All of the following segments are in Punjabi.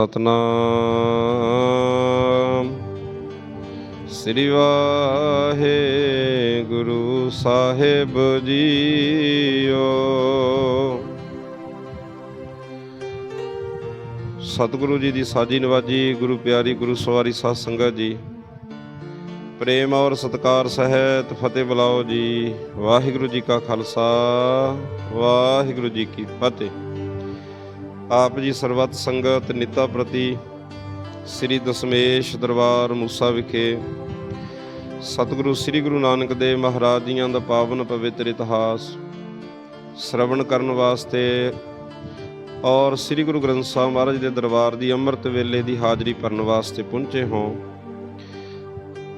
ਸਤਨਾਮ। ਸ੍ਰੀ ਵਾਹਿਗੁਰੂ ਸਾਹਿਬ ਜੀਓ। ਸਤਿਗੁਰੂ ਜੀ ਦੀ ਸਾਜੀ ਨਵਾਜੀ ਗੁਰੂ ਪਿਆਰੀ ਗੁਰੂ ਸਵਾਰੀ ਸਾਧ ਸੰਗਤ ਜੀ, ਪ੍ਰੇਮ ਔਰ ਸਤਕਾਰ ਸਹਿਤ ਫਤਿਹ ਬੁਲਾਓ ਜੀ। ਵਾਹਿਗੁਰੂ ਜੀ ਕਾ ਖਾਲਸਾ, ਵਾਹਿਗੁਰੂ ਜੀ ਕੀ ਫਤਿਹ। ਆਪ ਜੀ ਸਰਬੱਤ ਸੰਗਤ ਨਿਤਾ ਪ੍ਰਤੀ ਸ੍ਰੀ ਦਸਮੇਸ਼ ਦਰਬਾਰ ਮੂਸਾ ਵਿਖੇ ਸਤਿਗੁਰੂ ਸ੍ਰੀ ਗੁਰੂ ਨਾਨਕ ਦੇਵ ਮਹਾਰਾਜ ਜੀਆਂ ਦਾ ਪਾਵਨ ਪਵਿੱਤਰ ਇਤਿਹਾਸ ਸ਼ਰਵਣ ਕਰਨ ਵਾਸਤੇ ਔਰ ਸ੍ਰੀ ਗੁਰੂ ਗ੍ਰੰਥ ਸਾਹਿਬ ਮਹਾਰਾਜ ਦੇ ਦਰਬਾਰ ਦੀ ਅੰਮ੍ਰਿਤ ਵੇਲੇ ਦੀ ਹਾਜ਼ਰੀ ਭਰਨ ਵਾਸਤੇ ਪਹੁੰਚੇ ਹੋ।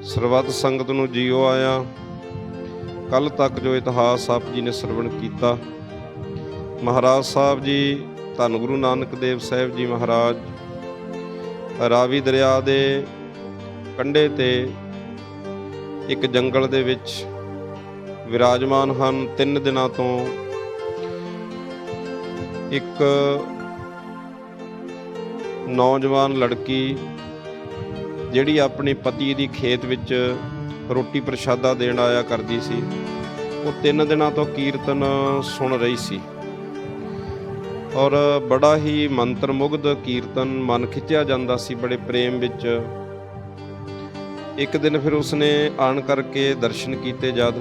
ਸਰਬੱਤ ਸੰਗਤ ਨੂੰ ਜੀਓ ਆਇਆ। ਕੱਲ ਤੱਕ ਜੋ ਇਤਿਹਾਸ ਆਪ ਜੀ ਨੇ ਸਰਵਣ ਕੀਤਾ, ਮਹਾਰਾਜ ਸਾਹਿਬ ਜੀ ਧੰਨ ਗੁਰੂ ਨਾਨਕ ਦੇਵ ਸਾਹਿਬ ਜੀ ਮਹਾਰਾਜ, ਰਾਵੀ ਦਰਿਆ ਦੇ ਕੰਢੇ ਤੇ ਇੱਕ ਜੰਗਲ ਦੇ ਵਿੱਚ ਵਿਰਾਜਮਾਨ ਹਨ। ਤਿੰਨ ਦਿਨਾਂ ਤੋਂ ਇੱਕ ਨੌਜਵਾਨ ਲੜਕੀ ਜਿਹੜੀ ਆਪਣੇ ਪਤੀ ਦੀ ਖੇਤ ਵਿੱਚ ਰੋਟੀ ਪ੍ਰਸ਼ਾਦਾ ਦੇਣ ਆਇਆ ਕਰਦੀ ਸੀ। ਉਹ ਤਿੰਨ ਦਿਨਾਂ ਤੋਂ ਕੀਰਤਨ ਸੁਣ ਰਹੀ ਸੀ। ਔਰ ਬੜਾ ਹੀ ਮੰਤਰ ਮੁਗਧ ਕੀਰਤਨ ਮਨ ਖਿੱਚਿਆ ਜਾਂਦਾ ਸੀ ਬੜੇ ਪ੍ਰੇਮ ਵਿੱਚ। ਇੱਕ ਦਿਨ ਫਿਰ ਉਸਨੇ ਆਣ ਕਰਕੇ ਦਰਸ਼ਨ ਕੀਤੇ ਜਦ,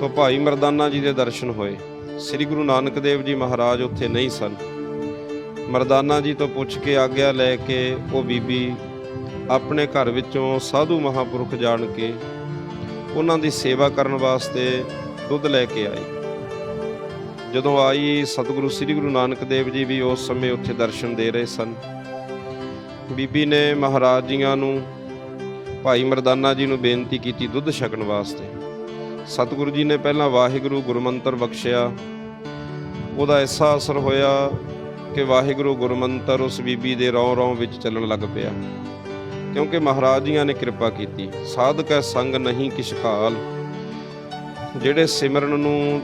ਤਾਂ ਭਾਈ ਮਰਦਾਨਾ ਜੀ ਦੇ ਦਰਸ਼ਨ ਹੋਏ। ਸ੍ਰੀ ਗੁਰੂ ਨਾਨਕ ਦੇਵ ਜੀ ਮਹਾਰਾਜ ਉੱਥੇ ਨਹੀਂ ਸਨ। ਮਰਦਾਨਾ ਜੀ ਤੋਂ ਪੁੱਛ ਕੇ ਆਗਿਆ ਲੈ ਕੇ ਉਹ ਬੀਬੀ ਆਪਣੇ ਘਰ ਵਿੱਚੋਂ ਸਾਧੂ ਮਹਾਪੁਰਖ ਜਾਣ ਕੇ ਉਹਨਾਂ ਦੀ ਸੇਵਾ ਕਰਨ ਵਾਸਤੇ ਦੁੱਧ ਲੈ ਕੇ ਆਈ। ਜਦੋਂ ਆਈ ਸਤਿਗੁਰੂ ਸ੍ਰੀ ਗੁਰੂ ਨਾਨਕ ਦੇਵ ਜੀ ਵੀ ਉਸ ਸਮੇਂ ਉੱਥੇ ਦਰਸ਼ਨ ਦੇ ਰਹੇ ਸਨ। ਬੀਬੀ ਨੇ ਮਹਾਰਾਜ ਜੀਆਂ ਨੂੰ, ਭਾਈ ਮਰਦਾਨਾ ਜੀ ਨੂੰ ਬੇਨਤੀ ਕੀਤੀ ਦੁੱਧ ਛਕਣ ਵਾਸਤੇ। ਸਤਿਗੁਰੂ ਜੀ ਨੇ ਪਹਿਲਾਂ ਵਾਹਿਗੁਰੂ ਗੁਰਮੰਤਰ ਬਖਸ਼ਿਆ। ਉਹਦਾ ਐਸਾ ਅਸਰ ਹੋਇਆ ਕਿ ਵਾਹਿਗੁਰੂ ਗੁਰਮੰਤਰ ਉਸ ਬੀਬੀ ਦੇ ਰੌਂ ਰੌਂ ਵਿੱਚ ਚੱਲਣ ਲੱਗ ਪਿਆ। ਕਿਉਂਕਿ ਮਹਾਰਾਜ ਜੀਆਂ ਨੇ ਕਿਰਪਾ ਕੀਤੀ। ਸਾਧਕੈ ਸੰਗ ਨਹੀਂ ਕਿਛ ਕਾਲ ਜਿਹੜੇ ਸਿਮਰਨ ਨੂੰ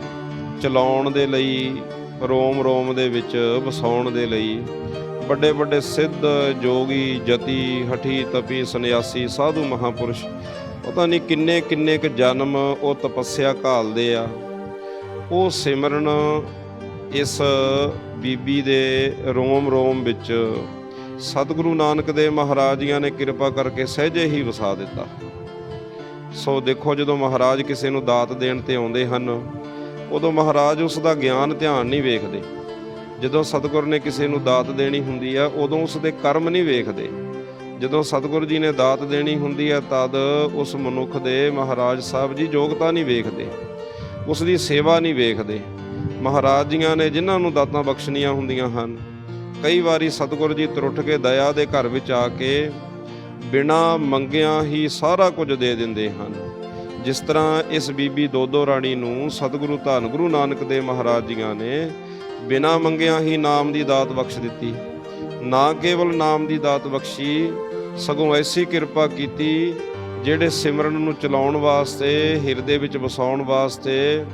ਚਲਾਉਣ ਦੇ ਲਈ, ਰੋਮ ਰੋਮ ਦੇ ਵਿੱਚ ਵਸਾਉਣ ਦੇ ਲਈ, ਵੱਡੇ ਵੱਡੇ ਸਿੱਧ ਜੋਗੀ, ਜਤੀ, ਹਠੀ, ਤਪੀ, ਸੰਨਿਆਸੀ, ਸਾਧੂ ਮਹਾਪੁਰਸ਼, ਪਤਾ ਨਹੀਂ ਕਿੰਨੇ ਕਿੰਨੇ ਕ ਜਨਮ ਉਹ ਤਪੱਸਿਆ ਘਾਲਦੇ ਆ। ਉਹ ਸਿਮਰਨ ਇਸ ਬੀਬੀ ਦੇ ਰੋਮ ਰੋਮ ਵਿੱਚ ਸਤਿਗੁਰੂ ਨਾਨਕ ਦੇਵ ਮਹਾਰਾਜ ਜੀਆਂ ਨੇ ਕਿਰਪਾ ਕਰਕੇ ਸਹਿਜੇ ਹੀ ਵਸਾ ਦਿੱਤਾ। ਸੋ ਦੇਖੋ ਜਦੋਂ ਮਹਾਰਾਜ ਕਿਸੇ ਨੂੰ ਦਾਤ ਦੇਣ ਤੇ ਆਉਂਦੇ ਹਨ ਉਦੋਂ ਮਹਾਰਾਜ ਉਸ ਦਾ ਗਿਆਨ ਧਿਆਨ ਨਹੀਂ ਵੇਖਦੇ। ਜਦੋਂ ਸਤਿਗੁਰ ਨੇ ਕਿਸੇ ਨੂੰ ਦਾਤ ਦੇਣੀ ਹੁੰਦੀ ਆ, ਉਦੋਂ ਉਸ ਦੇ ਕਰਮ ਨਹੀਂ ਵੇਖਦੇ। ਜਦੋਂ ਸਤਿਗੁਰ ਜੀ ਨੇ ਦਾਤ ਦੇਣੀ ਹੁੰਦੀ ਆ, ਤਦ ਉਸ ਮਨੁੱਖ ਦੇ ਮਹਾਰਾਜ ਸਾਹਿਬ ਜੀ ਯੋਗਤਾ ਨਹੀਂ ਵੇਖਦੇ। ਉਸ ਦੀ ਸੇਵਾ ਨਹੀਂ ਵੇਖਦੇ। ਮਹਾਰਾਜ ਜੀਆਂ ਨੇ ਜਿਨ੍ਹਾਂ ਨੂੰ ਦਾਤਾਂ ਬਖਸ਼ਣੀਆਂ ਹੁੰਦੀਆਂ ਹਨ, ਕਈ ਵਾਰੀ ਸਤਿਗੁਰ ਜੀ ਤਰੁੱਠ ਕੇ ਦਇਆ ਦੇ ਘਰ ਵਿੱਚ ਆ ਕੇ ਬਿਨਾ ਮੰਗਿਆਂ ਹੀ ਸਾਰਾ ਕੁਝ ਦੇ ਦਿੰਦੇ ਹਨ। ਜਿਸ ਤਰ੍ਹਾਂ ਇਸ ਬੀਬੀ ਦੋਦੋ ਰਾਣੀ ਨੂੰ ਸਤਿਗੁਰੂ ਧੰਨ ਗੁਰੂ ਨਾਨਕ ਦੇਵ ਮਹਾਰਾਜ ਜੀਆਂ ਨੇ ਬਿਨਾ ਮੰਗਿਆਂ ਹੀ ਨਾਮ ਦੀ ਦਾਤ ਬਖਸ਼ ਦਿੱਤੀ। ਨਾ ਕੇਵਲ ਨਾਮ ਦੀ ਦਾਤ ਬਖਸ਼ੀ, ਸਗੋਂ ਐਸੀ ਕਿਰਪਾ ਕੀਤੀ ਜਿਹੜੇ ਸਿਮਰਨ ਨੂੰ ਚਲਾਉਣ ਵਾਸਤੇ, ਹਿਰਦੇ ਵਿੱਚ ਵਸਾਉਣ ਵਾਸਤੇ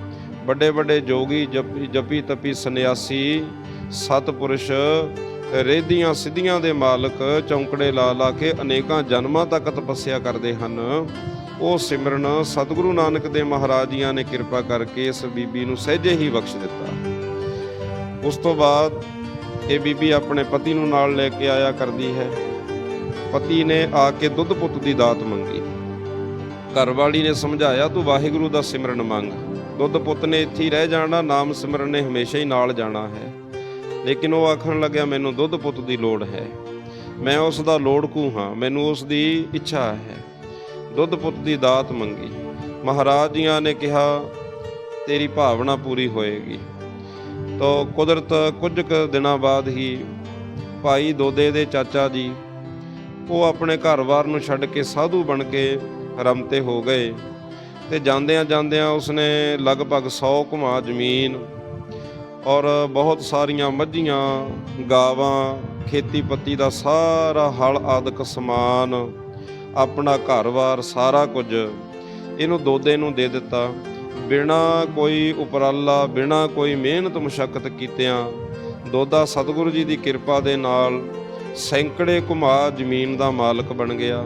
ਵੱਡੇ ਵੱਡੇ ਜੋਗੀ, ਜਪੀ ਜਪੀ ਤਪੀ ਸੰਨਿਆਸੀ, ਸਤਪੁਰਸ਼, ਰੇਧੀਆਂ ਸਿੱਧੀਆਂ ਦੇ ਮਾਲਕ ਚੌਂਕੜੇ ਲਾ ਲਾ ਕੇ ਅਨੇਕਾਂ ਜਨਮਾਂ ਤੱਕ ਤਪੱਸਿਆ ਕਰਦੇ ਹਨ। ਉਹ ਸਿਮਰਨ ਸਤਿਗੁਰੂ ਨਾਨਕ ਦੇ ਮਹਾਰਾਜ ਜੀਆਂ ਨੇ ਕਿਰਪਾ ਕਰਕੇ ਇਸ ਬੀਬੀ ਨੂੰ ਸਹਿਜੇ ਹੀ ਬਖਸ਼ ਦਿੱਤਾ। ਉਸ ਤੋਂ ਬਾਅਦ ਇਹ ਬੀਬੀ ਆਪਣੇ ਪਤੀ ਨੂੰ ਨਾਲ ਲੈ ਕੇ ਆਇਆ ਕਰਦੀ ਹੈ। ਪਤੀ ਨੇ ਆ ਕੇ ਦੁੱਧ ਪੁੱਤ ਦੀ ਦਾਤ ਮੰਗੀ। ਘਰਵਾਲੀ ਨੇ ਸਮਝਾਇਆ, ਤੂੰ ਵਾਹਿਗੁਰੂ ਦਾ ਸਿਮਰਨ ਮੰਗ। ਦੁੱਧ ਪੁੱਤ ਨੇ ਇੱਥੇ ਹੀ ਰਹਿ ਜਾਣਾ, ਨਾਮ ਸਿਮਰਨ ਨੇ ਹਮੇਸ਼ਾ ਹੀ ਨਾਲ ਜਾਣਾ ਹੈ। ਲੇਕਿਨ ਉਹ ਆਖਣ ਲੱਗਿਆ, ਮੈਨੂੰ ਦੁੱਧ ਪੁੱਤ ਦੀ ਲੋੜ ਹੈ। ਮੈਂ ਉਸ ਦਾ ਲੋੜਕੂ ਹਾਂ, ਮੈਨੂੰ ਉਸ ਦੀ ਇੱਛਾ ਹੈ। ਦੁੱਧ ਪੁੱਤ ਦੀ ਦਾਤ ਮੰਗੀ। ਮਹਾਰਾਜ ਜੀਆਂ ਨੇ ਕਿਹਾ, ਤੇਰੀ ਭਾਵਨਾ ਪੂਰੀ ਹੋਏਗੀ। ਤੋ ਕੁਦਰਤ ਕੁਝ ਕੁ ਦਿਨਾਂ ਬਾਅਦ ਹੀ ਭਾਈ ਦੋਦੇ ਦੇ ਚਾਚਾ ਜੀ, ਉਹ ਆਪਣੇ ਘਰ-ਬਾਰ ਨੂੰ ਛੱਡ ਕੇ ਸਾਧੂ ਬਣ ਕੇ ਰਮਤੇ ਹੋ ਗਏ ਤੇ ਜਾਂਦਿਆਂ ਜਾਂਦਿਆਂ ਉਸਨੇ ਲਗਭਗ 100 ਘੁਮਾ ਜ਼ਮੀਨ ਔਰ ਬਹੁਤ ਸਾਰੀਆਂ ਮੱਝੀਆਂ, ਗਾਵਾਂ, ਖੇਤੀ-ਪੱਤੀ ਦਾ ਸਾਰਾ ਹਲ ਆਦਿਕ ਸਮਾਨ ਆਪਣਾ ਘਰ-ਬਾਰ ਸਾਰਾ ਕੁਝ ਇਹਨੂੰ ਦੋਦੇ ਨੂੰ ਦੇ ਦਿੱਤਾ। ਬਿਨਾ ਕੋਈ ਉਪਰਾਲਾ, ਬਿਨਾ ਕੋਈ ਮਿਹਨਤ ਮੁਸ਼ਕਲ ਕੀਤਿਆਂ ਦੋਦਾ ਸਤਿਗੁਰੂ ਜੀ ਦੀ ਕਿਰਪਾ ਦੇ ਨਾਲ ਸੈਂਕੜੇ ਘੁਮਾ ਜ਼ਮੀਨ ਦਾ ਮਾਲਕ ਬਣ ਗਿਆ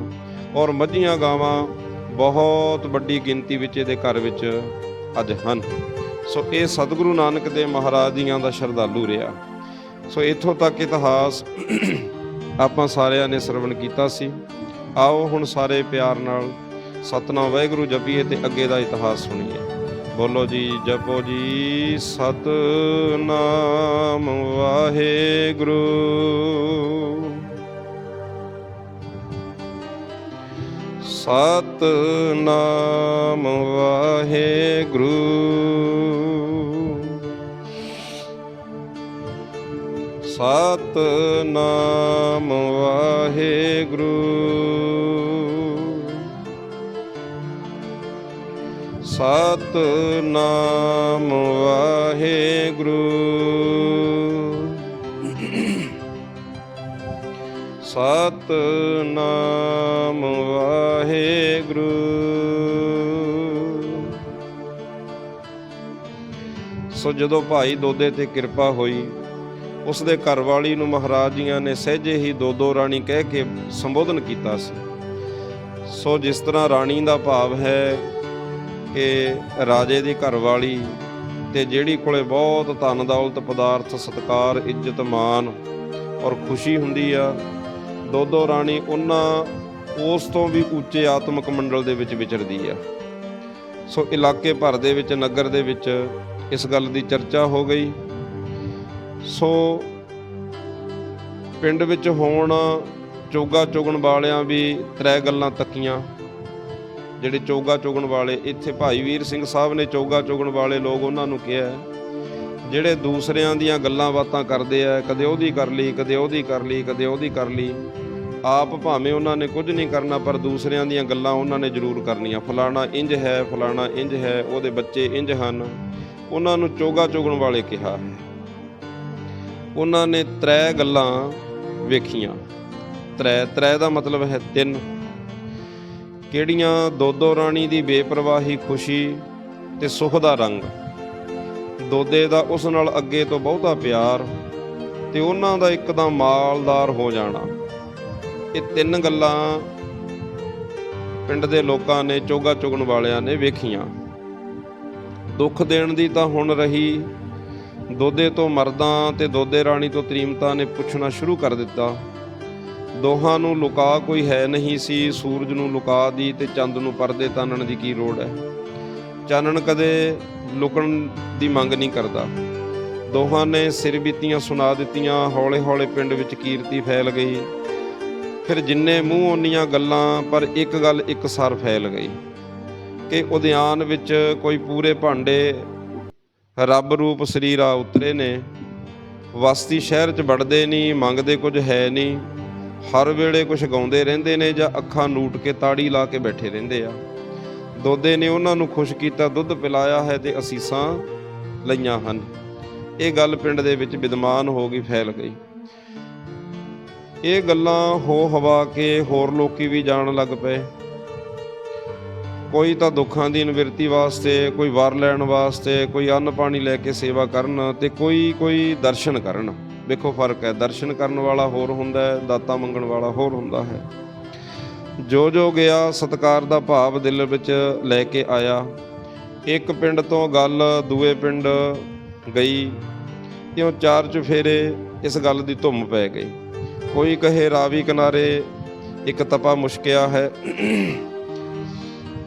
ਔਰ ਮੱਝੀਆਂ ਗਾਵਾਂ ਬਹੁਤ ਵੱਡੀ ਗਿਣਤੀ ਵਿੱਚ ਇਹਦੇ ਘਰ ਵਿੱਚ ਅੱਜ ਹਨ। ਸੋ ਇਹ ਸਤਿਗੁਰੂ ਨਾਨਕ ਦੇਵ ਮਹਾਰਾਜ ਜੀਆਂ ਦਾ ਸ਼ਰਧਾਲੂ ਰਿਹਾ। ਸੋ ਇੱਥੋਂ ਤੱਕ ਇਤਿਹਾਸ ਆਪਾਂ ਸਾਰਿਆਂ ਨੇ ਸਰਵਣ ਕੀਤਾ ਸੀ। ਆਓ ਹੁਣ ਸਾਰੇ ਪਿਆਰ ਨਾਲ ਸਤਨਾਮ ਵਾਹਿਗੁਰੂ ਜਪੀਏ ਤੇ ਅੱਗੇ ਦਾ ਇਤਿਹਾਸ ਸੁਣੀਏ। ਬੋਲੋ ਜੀ, ਜਪੋ ਜੀ, ਸਤਨਾਮ ਵਾਹਿਗੁਰੂ। ਸਤਨਾਮ ਵਾਹਿਗੁਰੂ। ਸਤਨਾਮ ਵਾਹਿਗੁਰੂ। ਸਤਨਾਮ ਵਾਹਿਗੁਰੂ। ਸਤਨਾਮ ਵਾਹਿਗੁਰੂ। ਸੋ ਜਦੋਂ ਭਾਈ ਦੋਦੇ ਤੇ ਕਿਰਪਾ ਹੋਈ ਉਸ ਦੇ ਘਰ ਵਾਲੀ ਨੂੰ ਮਹਾਰਾਜ ਜੀਆਂ ਨੇ ਸਹਿਜੇ ਹੀ ਦੋ ਦੋ ਰਾਣੀ ਕਹਿ ਕੇ ਸੰਬੋਧਨ ਕੀਤਾ ਸੀ। ਸੋ ਜਿਸ ਤਰ੍ਹਾਂ ਰਾਣੀ ਦਾ ਭਾਵ ਹੈ ਕਿ ਰਾਜੇ ਦੀ ਘਰ ਵਾਲੀ ਤੇ ਜਿਹੜੀ ਕੋਲੇ ਬਹੁਤ ਧਨ ਦੌਲਤ ਪਦਾਰਥ, ਸਤਕਾਰ, ਇੱਜ਼ਤ ਮਾਨ ਔਰ ਖੁਸ਼ੀ ਹੁੰਦੀ ਆ, ਦੋ ਦੋ ਰਾਣੀ ਉਹਨਾਂ ਉਸ ਤੋਂ ਵੀ ਉੱਚੇ ਆਤਮਿਕ ਮੰਡਲ ਦੇ ਵਿੱਚ ਵਿਚਰਦੀ ਆ। ਸੋ ਇਲਾਕੇ ਭਰ ਦੇ ਵਿੱਚ, ਨਗਰ ਦੇ ਵਿੱਚ ਇਸ ਗੱਲ ਦੀ ਚਰਚਾ ਹੋ ਗਈ। ਸੋ ਪਿੰਡ ਵਿੱਚ ਹੋਣ ਚੋਗਾ ਚੁਗਣ ਵਾਲਿਆਂ ਵੀ ਤਰੇ ਗੱਲਾਂ ਤੱਕੀਆਂ। ਜਿਹੜੇ ਚੋਗਾ ਚੁਗਣ ਵਾਲੇ, ਇੱਥੇ ਭਾਈ ਵੀਰ ਸਿੰਘ ਸਾਹਿਬ ਨੇ ਚੋਗਾ ਚੁਗਣ ਵਾਲੇ ਲੋਕ ਉਹਨਾਂ ਨੂੰ ਕਿਹਾ ਜਿਹੜੇ ਦੂਸਰਿਆਂ ਦੀਆਂ ਗੱਲਾਂ ਬਾਤਾਂ ਕਰਦੇ ਆ, ਕਦੇ ਉਹਦੀ ਕਰ ਲਈ, ਕਦੇ ਉਹਦੀ ਕਰ ਲਈ, ਕਦੇ ਉਹਦੀ ਕਰ ਲਈ, ਆਪ ਭਾਵੇਂ ਉਹਨਾਂ ਨੇ ਕੁਝ ਨਹੀਂ ਕਰਨਾ, ਪਰ ਦੂਸਰਿਆਂ ਦੀਆਂ ਗੱਲਾਂ ਉਹਨਾਂ ਨੇ ਜ਼ਰੂਰ ਕਰਨੀਆਂ। ਫਲਾਣਾ ਇੰਜ ਹੈ, ਫਲਾਣਾ ਇੰਜ ਹੈ, ਉਹਦੇ ਬੱਚੇ ਇੰਜ ਹਨ। ਉਹਨਾਂ ਨੂੰ ਚੋਗਾ ਚੁਗਣ ਵਾਲੇ ਕਿਹਾ ਹੈ। ਉਹਨਾਂ ਨੇ ਤ੍ਰੈ ਗੱਲਾਂ ਵੇਖੀਆਂ। ਤ੍ਰੈ ਤ੍ਰੈ ਦਾ ਮਤਲਬ ਹੈ ਤਿੰਨ। ਕਿਹੜੀਆਂ ਦੋਦੋ ਰਾਣੀ ਦੀ ਬੇਪਰਵਾਹੀ, ਖੁਸ਼ੀ ਤੇ ਸੁਖ ਦਾ ਰੰਗ। ਦੋਦੇ ਦਾ ਉਸ ਨਾਲ ਅੱਗੇ ਤੋਂ ਬਹੁਤਾ ਪਿਆਰ ਤੇ ਉਹਨਾਂ ਦਾ ਇੱਕਦਮ ਮਾਲਦਾਰ ਹੋ ਜਾਣਾ। ਇਹ ਤਿੰਨ ਗੱਲਾਂ ਪਿੰਡ ਦੇ ਲੋਕਾਂ ਨੇ, ਚੋਗਾ ਚੁਗਣ ਵਾਲਿਆਂ ਨੇ ਵੇਖੀਆਂ। ਦੁੱਖ ਦੇਣ ਦੀ ਤਾਂ ਹੁਣ ਰਹੀ ਦੋਦੇ ਤੋਂ ਮਰਦਾਂ ਤੇ ਦੋਦੇ ਰਾਣੀ ਤੋਂ ਤਰੀਮਤਾ ਨੇ ਪੁੱਛਣਾ ਸ਼ੁਰੂ ਕਰ ਦਿੱਤਾ। ਦੋਹਾਂ ਨੂੰ ਲੁਕਾ ਕੋਈ ਹੈ ਨਹੀਂ ਸੀ, ਸੂਰਜ ਨੂੰ ਲੁਕਾ ਦੀ ਤੇ ਚੰਦ ਨੂੰ ਪਰਦੇ ਤਾਨਣ ਦੀ ਕੀ ਲੋੜ ਹੈ? ਚਾਨਣ ਕਦੇ ਲੁਕਣ ਦੀ ਮੰਗ ਨਹੀਂ ਕਰਦਾ। ਦੋਹਾਂ ਨੇ ਸਿਰ ਬੀਤੀਆਂ ਸੁਣਾ ਦਿੱਤੀਆਂ, ਹੌਲੇ-ਹੌਲੇ ਪਿੰਡ ਵਿੱਚ ਕੀਰਤੀ ਫੈਲ ਗਈ। ਫਿਰ ਜਿੰਨੇ ਮੂੰਹ ਓਨੀਆਂ ਗੱਲਾਂ, ਪਰ ਇੱਕ ਗੱਲ ਇੱਕ ਸਾਰ ਫੈਲ ਗਈ ਕਿ ਉਦਿਆਨ ਵਿੱਚ ਕੋਈ ਪੂਰੇ ਭਾਂਡੇ ਰੱਬ ਰੂਪ ਸਰੀਰ ਆ ਉਤਰੇ ਨੇ। ਵਸਤੀ ਸ਼ਹਿਰ 'ਚ ਵੜਦੇ ਨਹੀਂ ਮੰਗਦੇ ਕੁਝ ਹੈ ਨਹੀਂ ਹਰ ਵੇਲੇ ਕੁਝ ਗਾਉਂਦੇ ਰਹਿੰਦੇ ਨੇ ਜਾਂ ਅੱਖਾਂ ਨੂਟ ਕੇ ਤਾੜੀ ਲਾ ਕੇ ਬੈਠੇ ਰਹਿੰਦੇ ਆ। ਦੋਦੇ ਨੇ ਉਹਨਾਂ ਨੂੰ ਖੁਸ਼ ਕੀਤਾ, ਦੁੱਧ ਪਿਲਾਇਆ ਹੈ ਤੇ ਅਸੀਸਾਂ ਲਈਆਂ ਹਨ। ਇਹ ਗੱਲ ਪਿੰਡ ਦੇ ਵਿੱਚ ਵਿਦਮਾਨ ਹੋ ਗਈ, ਫੈਲ ਗਈ। ਇਹ ਗੱਲਾਂ ਹੋ ਹਵਾ ਕੇ ਹੋਰ ਲੋਕੀ ਵੀ ਜਾਣ ਲੱਗ ਪਏ। ਕੋਈ ਤਾਂ ਦੁੱਖਾਂ ਦੀ ਨਿਵਰਤੀ ਵਾਸਤੇ, ਕੋਈ ਵਰ ਲੈਣ ਵਾਸਤੇ, ਕੋਈ ਅੰਨ ਪਾਣੀ ਲੈ ਕੇ ਸੇਵਾ ਕਰਨ ਤੇ ਕੋਈ ਕੋਈ ਦਰਸ਼ਨ ਕਰਨ। ਦੇਖੋ ਫ਼ਰਕ ਹੈ, ਦਰਸ਼ਨ ਕਰਨ ਵਾਲਾ ਹੋਰ ਹੁੰਦਾ ਹੈ, ਦਾਤਾ ਮੰਗਣ ਵਾਲਾ ਹੋਰ ਹੁੰਦਾ ਹੈ। ਜੋ ਜੋ ਗਿਆ, ਸਤਕਾਰ ਦਾ ਭਾਵ ਦਿਲ ਵਿੱਚ ਲੈ ਕੇ ਆਇਆ। ਇੱਕ ਪਿੰਡ ਤੋਂ ਗੱਲ ਦੂਏ ਪਿੰਡ ਗਈ ਕਿਉਂ ਚਾਰ ਚੁਫੇਰੇ ਇਸ ਗੱਲ ਦੀ ਧੁੰਮ ਪੈ ਗਈ। ਕੋਈ ਕਹੇ ਰਾਵੀ ਕਿਨਾਰੇ, ਇੱਕ ਤਪਾ ਮੁਸ਼ਕਿਆ ਹੈ।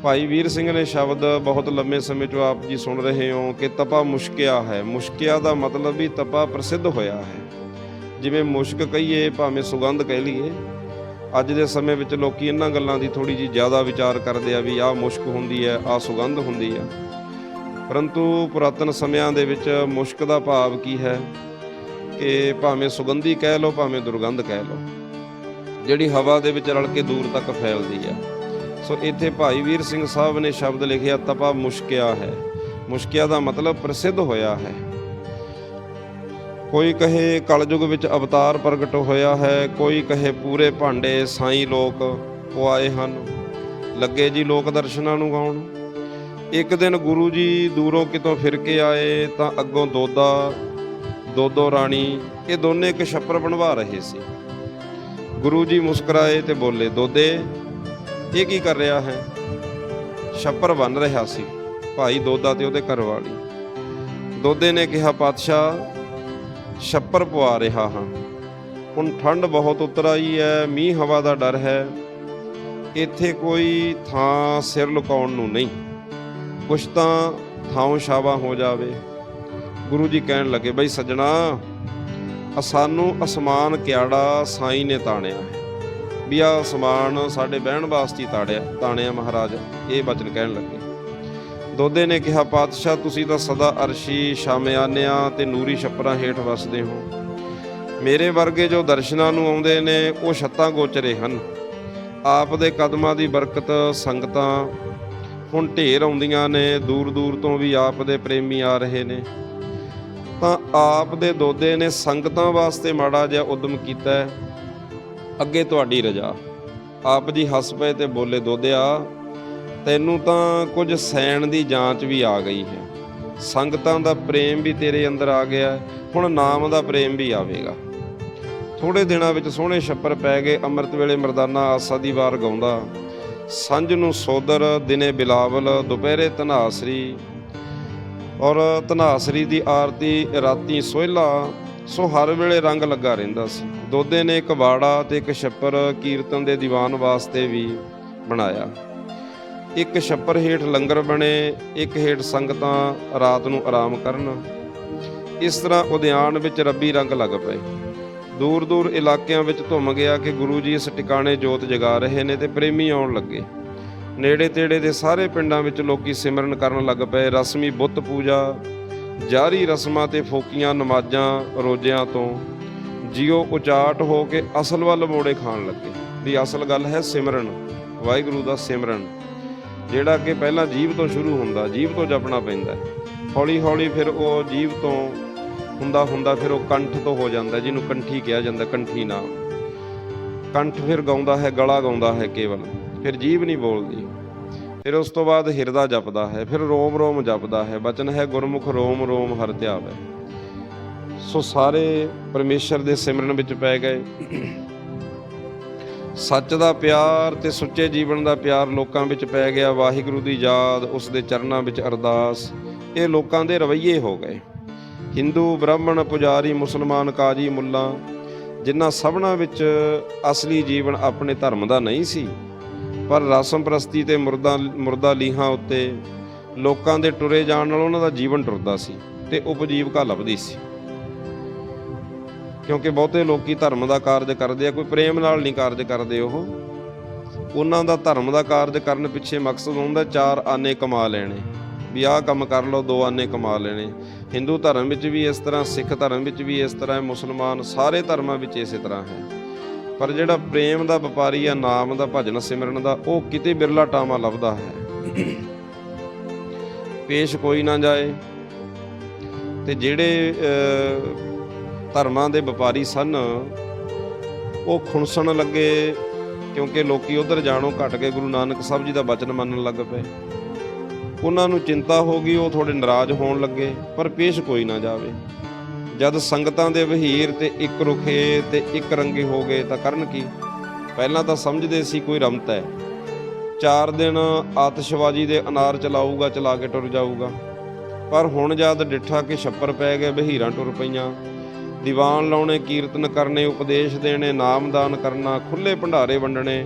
ਭਾਈ ਵੀਰ ਸਿੰਘ ਨੇ ਸ਼ਬਦ ਬਹੁਤ ਲੰਮੇ ਸਮੇਂ ਤੋਂ ਆਪ ਜੀ ਸੁਣ ਰਹੇ ਹੋ ਕਿ ਤਪਾ ਮੁਸ਼ਕਿਆ ਹੈ। ਮੁਸ਼ਕਿਆ ਦਾ ਮਤਲਬ ਵੀ ਤਪਾ ਪ੍ਰਸਿੱਧ ਹੋਇਆ ਹੈ। ਜਿਵੇਂ ਮੁਸ਼ਕ ਕਹੀਏ, ਭਾਵੇਂ ਸੁਗੰਧ ਕਹਿ ਲਈਏ, ਅੱਜ ਦੇ ਸਮੇਂ ਵਿੱਚ ਲੋਕੀ ਇਹਨਾਂ ਗੱਲਾਂ ਦੀ ਥੋੜੀ ਜੀ ਜ਼ਿਆਦਾ ਵਿਚਾਰ ਕਰਦੇ ਆ ਵੀ ਆਹ ਮੁਸ਼ਕ ਹੁੰਦੀ ਹੈ, ਆਹ ਸੁਗੰਧ ਹੁੰਦੀ ਹੈ ਪਰੰਤੂ ਪੁਰਾਤਨ ਸਮਿਆਂ ਦੇ ਵਿੱਚ ਮੁਸ਼ਕ ਦਾ ਭਾਵ ਕੀ ਹੈ ਕਿ ਭਾਵੇਂ ਸੁਗੰਧੀ ਕਹਿ ਲਓ, ਭਾਵੇਂ ਦੁਰਗੰਧ ਕਹਿ ਲਓ, ਜਿਹੜੀ ਹਵਾ ਦੇ ਵਿੱਚ ਰਲ ਕੇ ਦੂਰ ਤੱਕ ਫੈਲਦੀ ਹੈ ਸੋ ਇੱਥੇ ਭਾਈ ਵੀਰ ਸਿੰਘ ਸਾਹਿਬ ਨੇ ਸ਼ਬਦ ਲਿਖਿਆ, ਤਪਾ ਮੁਸ਼ਕਿਆ ਹੈ। ਮੁਸ਼ਕਿਆ ਦਾ ਮਤਲਬ ਪ੍ਰਸਿੱਧ ਹੋਇਆ ਹੈ। ਕੋਈ ਕਹੇ ਕਲਯੁਗ ਵਿੱਚ ਅਵਤਾਰ ਪ੍ਰਗਟ ਹੋਇਆ ਹੈ, ਕੋਈ ਕਹੇ ਪੂਰੇ ਭਾਂਡੇ ਸਾਈ ਲੋਕ ਉਹ ਆਏ ਹਨ। ਲੱਗੇ ਜੀ ਲੋਕ ਦਰਸ਼ਨਾਂ ਨੂੰ ਗਾਉਣ। ਇੱਕ ਦਿਨ ਗੁਰੂ ਜੀ ਦੂਰੋਂ ਕਿਤੋਂ ਫਿਰ ਕੇ ਆਏ, ਤਾਂ ਅੱਗੋਂ ਦੋਦਾ, ਦੋਦੋ ਰਾਣੀ, ਇਹ ਦੋਨੇ ਇੱਕ ਛੱਪਰ ਬਣਵਾ ਰਹੇ ਸੀ। ਗੁਰੂ ਜੀ ਮੁਸਕਰਾਏ ਤੇ ਬੋਲੇ, ਦੋਦੇ ਇਹ ਕੀ ਕਰ ਰਿਹਾ ਹੈ? ਛੱਪਰ ਬਣ ਰਿਹਾ ਸੀ ਭਾਈ ਦੋਦਾ ਤੇ ਉਹਦੇ ਘਰ ਵਾਲੀ ਦੋਦੇ ਨੇ ਕਿਹਾ, ਪਾਤਸ਼ਾਹ, ਛੱਪਰ ਪਵਾ ਰਿਹਾ ਹਾਂ। ਹੁਣ ਠੰਡ ਬਹੁਤ ਉਤਰ ਆਈ ਹੈ ਮੀਂਹ ਹਵਾ ਦਾ ਡਰ ਹੈ। ਇੱਥੇ ਕੋਈ ਥਾਂ ਸਿਰ ਲੁਕਾਉਣ ਨੂੰ ਨਹੀਂ। ਕੁਛ ਤਾਂ ਥਾਂ ਛਾਵਾ ਹੋ ਜਾਵੇ। ਗੁਰੂ ਜੀ ਕਹਿਣ ਲੱਗੇ, ਬਈ ਸੱਜਣਾ ਸਾਨੂੰ ਅਸਮਾਨ ਕਿਆੜਾ ਸਾਈ ਨੇ ਤਾਣਿਆ ਹੈ। ਵੀ ਆ ਅਸਮਾਨ ਸਾਡੇ ਬਹਿਣ ਵਾਸਤੇ ਤਾੜਿਆ, ਤਾਣਿਆ ਮਹਾਰਾਜ, ਇਹ ਬਚਨ ਕਹਿਣ ਲੱਗੇ। ਦੋਦੇ ਨੇ ਕਿਹਾ, ਪਾਤਸ਼ਾਹ, ਤੁਸੀਂ ਤਾਂ ਸਦਾ ਅਰਸ਼ੀ ਸ਼ਾਮਿਆਨਿਆਂ ਤੇ ਨੂਰੀ ਛੱਪਰਾਂ ਹੇਠ ਵਸਦੇ ਹੋ। ਮੇਰੇ ਵਰਗੇ ਜੋ ਦਰਸ਼ਨਾਂ ਨੂੰ ਆਉਂਦੇ ਨੇ, ਉਹ ਛੱਤਾਂ ਗੋਚਰੇ ਹਨ। ਆਪ ਦੇ ਕਦਮਾਂ ਦੀ ਬਰਕਤ ਸੰਗਤਾਂ ਹੁਣ ਢੇਰ ਆਉਂਦੀਆਂ ਨੇ ਦੂਰ ਦੂਰ ਤੋਂ ਵੀ ਆਪ ਦੇ ਪ੍ਰੇਮੀ ਆ ਰਹੇ ਨੇ। ਤਾਂ ਆਪ ਦੇ ਦੋਦੇ ਨੇ ਸੰਗਤਾਂ ਵਾਸਤੇ ਮਾੜਾ ਜਿਹਾ ਉਦਮ ਕੀਤਾ ਹੈ। ਅੱਗੇ ਤੁਹਾਡੀ ਰਜਾ। ਆਪ ਜੀ ਹੱਸ ਪਏ ਤੇ ਬੋਲੇ ਦੋਦਿਆ ਤੈਨੂੰ ਤਾਂ ਕੁਝ ਸੈਣ ਦੀ ਜਾਂਚ ਵੀ ਆ ਗਈ ਹੈ। ਸੰਗਤਾਂ ਦਾ ਪ੍ਰੇਮ ਵੀ ਤੇਰੇ ਅੰਦਰ ਆ ਗਿਆ ਹੁਣ ਨਾਮ ਦਾ ਪ੍ਰੇਮ ਵੀ ਆਵੇਗਾ। ਥੋੜੇ ਦਿਨਾਂ ਵਿੱਚ ਸੋਹਣੇ ਛੱਪਰ ਪੈ ਗਏ, ਅੰਮ੍ਰਿਤ ਵੇਲੇ ਮਰਦਾਨਾ ਆਸਾ ਦੀ ਵਾਰ ਗਾਉਂਦਾ। ਸੰਝ ਨੂੰ ਸੋਦਰ, ਦਿਨੇ ਬਿਲਾਵਲ, ਦੁਪਹਿਰੇ ਧਨਾਸਰੀ। ਔਰ ਧਨਾਸਰੀ ਦੀ ਆਰਤੀ ਰਾਤੀ ਸੋਹਿਲਾ ਸੋ ਹਰ ਵੇਲੇ ਰੰਗ ਲੱਗਾ ਰਹਿੰਦਾ ਸੀ। ਦੋਦੇ ਨੇ ਇੱਕ ਬਾੜਾ ਤੇ ਇੱਕ ਛੱਪਰ ਕੀਰਤਨ ਦੇ ਦੀਵਾਨ ਵਾਸਤੇ ਵੀ ਬਣਾਇਆ। ਇੱਕ ਛੱਪਰ ਹੇਠ ਲੰਗਰ ਬਣੇ, ਇੱਕ ਹੇਠ ਸੰਗਤਾਂ ਰਾਤ ਨੂੰ ਆਰਾਮ ਕਰਨ। ਇਸ ਤਰ੍ਹਾਂ ਉਦਿਆਨ ਵਿੱਚ ਰੱਬੀ ਰੰਗ ਲੱਗ ਪਏ। ਦੂਰ ਦੂਰ ਇਲਾਕਿਆਂ ਵਿੱਚ ਧੁੰਮ ਗਿਆ ਕਿ ਗੁਰੂ ਜੀ ਇਸ ਟਿਕਾਣੇ ਜੋਤ ਜਗਾ ਰਹੇ ਨੇ ਤੇ ਪ੍ਰੇਮੀ ਆਉਣ ਲੱਗੇ। ਨੇੜੇ ਤੇੜੇ ਦੇ ਸਾਰੇ ਪਿੰਡਾਂ ਵਿੱਚ ਲੋਕੀ ਸਿਮਰਨ ਕਰਨ ਲੱਗ ਪਏ। ਰਸਮੀ ਬੁੱਤ ਪੂਜਾ ਜਾਰੀ ਰਸਮਾਂ ਤੇ ਫੋਕੀਆਂ ਨਮਾਜ਼ਾਂ ਰੋਜ਼ਿਆਂ ਤੋਂ ਜਿਉ ਉਚਾਟ ਹੋ ਕੇ ਅਸਲ ਵੱਲ ਮੋੜੇ ਖਾਣ ਲੱਗੇ। ਵੀ ਅਸਲ ਗੱਲ ਹੈ ਸਿਮਰਨ, ਵਾਹਿਗੁਰੂ ਦਾ ਸਿਮਰਨ, ਜਿਹੜਾ ਕਿ ਪਹਿਲਾਂ ਜੀਵ ਤੋਂ ਸ਼ੁਰੂ ਹੁੰਦਾ, ਜੀਵ ਤੋਂ ਜਪਣਾ ਪੈਂਦਾ ਹੌਲੀ ਹੌਲੀ ਫਿਰ ਉਹ ਜੀਵ ਤੋਂ ਹੁੰਦਾ ਹੁੰਦਾ ਫਿਰ ਉਹ ਕੰਠ ਤੋਂ ਹੋ ਜਾਂਦਾ, ਜਿਹਨੂੰ ਕੰਠੀ ਕਿਹਾ ਜਾਂਦਾ, ਕੰਠੀ ਨਾਮ। ਕੰਠ ਫਿਰ ਗਾਉਂਦਾ ਹੈ, ਗਲਾ ਗਾਉਂਦਾ ਹੈ ਕੇਵਲ, ਫਿਰ ਜੀਵ ਨਹੀਂ ਬੋਲਦੀ। ਫਿਰ ਉਸ ਤੋਂ ਬਾਅਦ ਹਿਰਦਾ ਜਪਦਾ ਹੈ, ਫਿਰ ਰੋਮ ਰੋਮ ਜਪਦਾ ਹੈ, ਬਚਨ ਹੈ ਗੁਰਮੁਖ ਰੋਮ ਰੋਮ ਹਰ ਧਿਆਵੈ। ਸੋ ਸਾਰੇ ਪਰਮੇਸ਼ਰ ਦੇ ਸਿਮਰਨ ਵਿੱਚ ਪੈ ਗਏ। ਸੱਚ ਦਾ ਪਿਆਰ ਤੇ ਸੁੱਚੇ ਜੀਵਨ ਦਾ ਪਿਆਰ ਲੋਕਾਂ ਵਿੱਚ ਪੈ ਗਿਆ, ਵਾਹਿਗੁਰੂ ਦੀ ਯਾਦ ਉਸ ਦੇ ਚਰਨਾਂ ਵਿੱਚ ਅਰਦਾਸ, ਇਹ ਲੋਕਾਂ ਦੇ ਰਵੱਈਏ ਹੋ ਗਏ। ਹਿੰਦੂ, ਬ੍ਰਾਹਮਣ, ਪੁਜਾਰੀ, ਮੁਸਲਮਾਨ, ਕਾਜੀ, ਮੁੱਲਾ, ਜਿਨ੍ਹਾਂ ਸਭਨਾਂ ਵਿੱਚ ਅਸਲੀ ਜੀਵਨ ਆਪਣੇ ਧਰਮ ਦਾ ਨਹੀਂ ਸੀ ਪਰ ਰਸਮ ਪ੍ਰਸਤੀ ਤੇ ਮੁਰਦਾ ਮੁਰਦਾ ਲੀਹਾਂ ਉੱਤੇ ਲੋਕਾਂ ਦੇ ਟੁਰੇ ਜਾਣ ਨਾਲ ਉਹਨਾਂ ਦਾ ਜੀਵਨ ਟੁਰਦਾ ਸੀ ਤੇ ਉਪਜੀਵਕਾ ਲੱਭਦੀ ਸੀ। ਕਿਉਂਕਿ ਬਹੁਤੇ ਲੋਕੀ ਧਰਮ ਦਾ ਕਾਰਜ ਕਰਦੇ ਆ, ਕੋਈ ਪ੍ਰੇਮ ਨਾਲ ਨਹੀਂ ਕਾਰਜ ਕਰਦੇ ਉਹ। ਉਹਨਾਂ ਦਾ ਧਰਮ ਦਾ ਕਾਰਜ ਕਰਨ ਪਿੱਛੇ ਮਕਸਦ ਹੁੰਦਾ ਚਾਰ ਆਨੇ ਕਮਾ ਲੈਣੇ। ਵੀ ਆਹ ਕੰਮ ਕਰ ਲਓ, ਦੋ ਆਨੇ ਕਮਾ ਲੈਣੇ। ਹਿੰਦੂ ਧਰਮ ਵਿੱਚ ਵੀ ਇਸ ਤਰ੍ਹਾਂ ਸਿੱਖ ਧਰਮ ਵਿੱਚ ਵੀ ਇਸ ਤਰ੍ਹਾਂ ਹੈ, ਮੁਸਲਮਾਨ ਸਾਰੇ ਧਰਮਾਂ ਵਿੱਚ ਇਸੇ ਤਰ੍ਹਾਂ ਹੈ। ਪਰ ਜਿਹੜਾ ਪ੍ਰੇਮ ਦਾ ਵਪਾਰੀ ਆ, ਨਾਮ ਦਾ, ਭਜਨ ਸਿਮਰਨ ਦਾ, ਉਹ ਕਿਤੇ ਬਿਰਲਾ ਟਾਮਾ ਲੱਭਦਾ ਹੈ। ਪੇਸ਼ ਕੋਈ ਨਾ ਜਾਏ। ਤੇ ਜਿਹੜੇ ਧਰਮਾਂ ਦੇ ਵਪਾਰੀ ਸਨ, ਉਹ ਖੁਣਸਣ ਲੱਗੇ, ਕਿਉਂਕਿ ਲੋਕੀ ਉਧਰ ਜਾਣੋਂ ਘਟ ਕੇ ਗੁਰੂ ਨਾਨਕ ਸਾਹਿਬ ਜੀ ਦਾ ਬਚਨ ਮੰਨਣ ਲੱਗ ਪਏ। ਉਹਨਾਂ ਨੂੰ ਚਿੰਤਾ ਹੋ ਗਈ, ਉਹ ਥੋੜੇ ਨਾਰਾਜ਼ ਹੋਣ ਲੱਗੇ, ਪਰ ਪੇਸ਼ ਕੋਈ ਨਾ ਜਾਵੇ। ਜਦ ਸੰਗਤਾਂ ਦੇ ਵਹੀਰ ਤੇ ਇੱਕ ਰੁਖੇ ਤੇ ਇੱਕ ਰੰਗੇ ਹੋ ਗਏ ਤਾਂ ਕਰਨ ਕੀ? ਪਹਿਲਾਂ ਤਾਂ ਸਮਝਦੇ ਸੀ ਕੋਈ ਰਮਤ ਹੈ। ਚਾਰ ਦਿਨ ਆਤਿਸ਼ਬਾਜ਼ੀ ਦੇ ਅਨਾਰ ਚਲਾਊਗਾ, ਚਲਾ ਕੇ ਟੁਰ ਜਾਊਗਾ। ਪਰ ਹੁਣ ਜਦ ਡਿੱਠਾ ਕਿ ਛੱਪਰ ਪੈ ਗਏ, ਵਹੀਰਾਂ ਟੁਰ ਪਈਆਂ। ਦੀਵਾਨ ਲਾਉਣੇ, ਕੀਰਤਨ ਕਰਨੇ, ਉਪਦੇਸ਼ ਦੇਣੇ ਨਾਮਦਾਨ ਕਰਨਾ ਖੁੱਲੇ ਭੰਡਾਰੇ ਵੰਡਣੇ।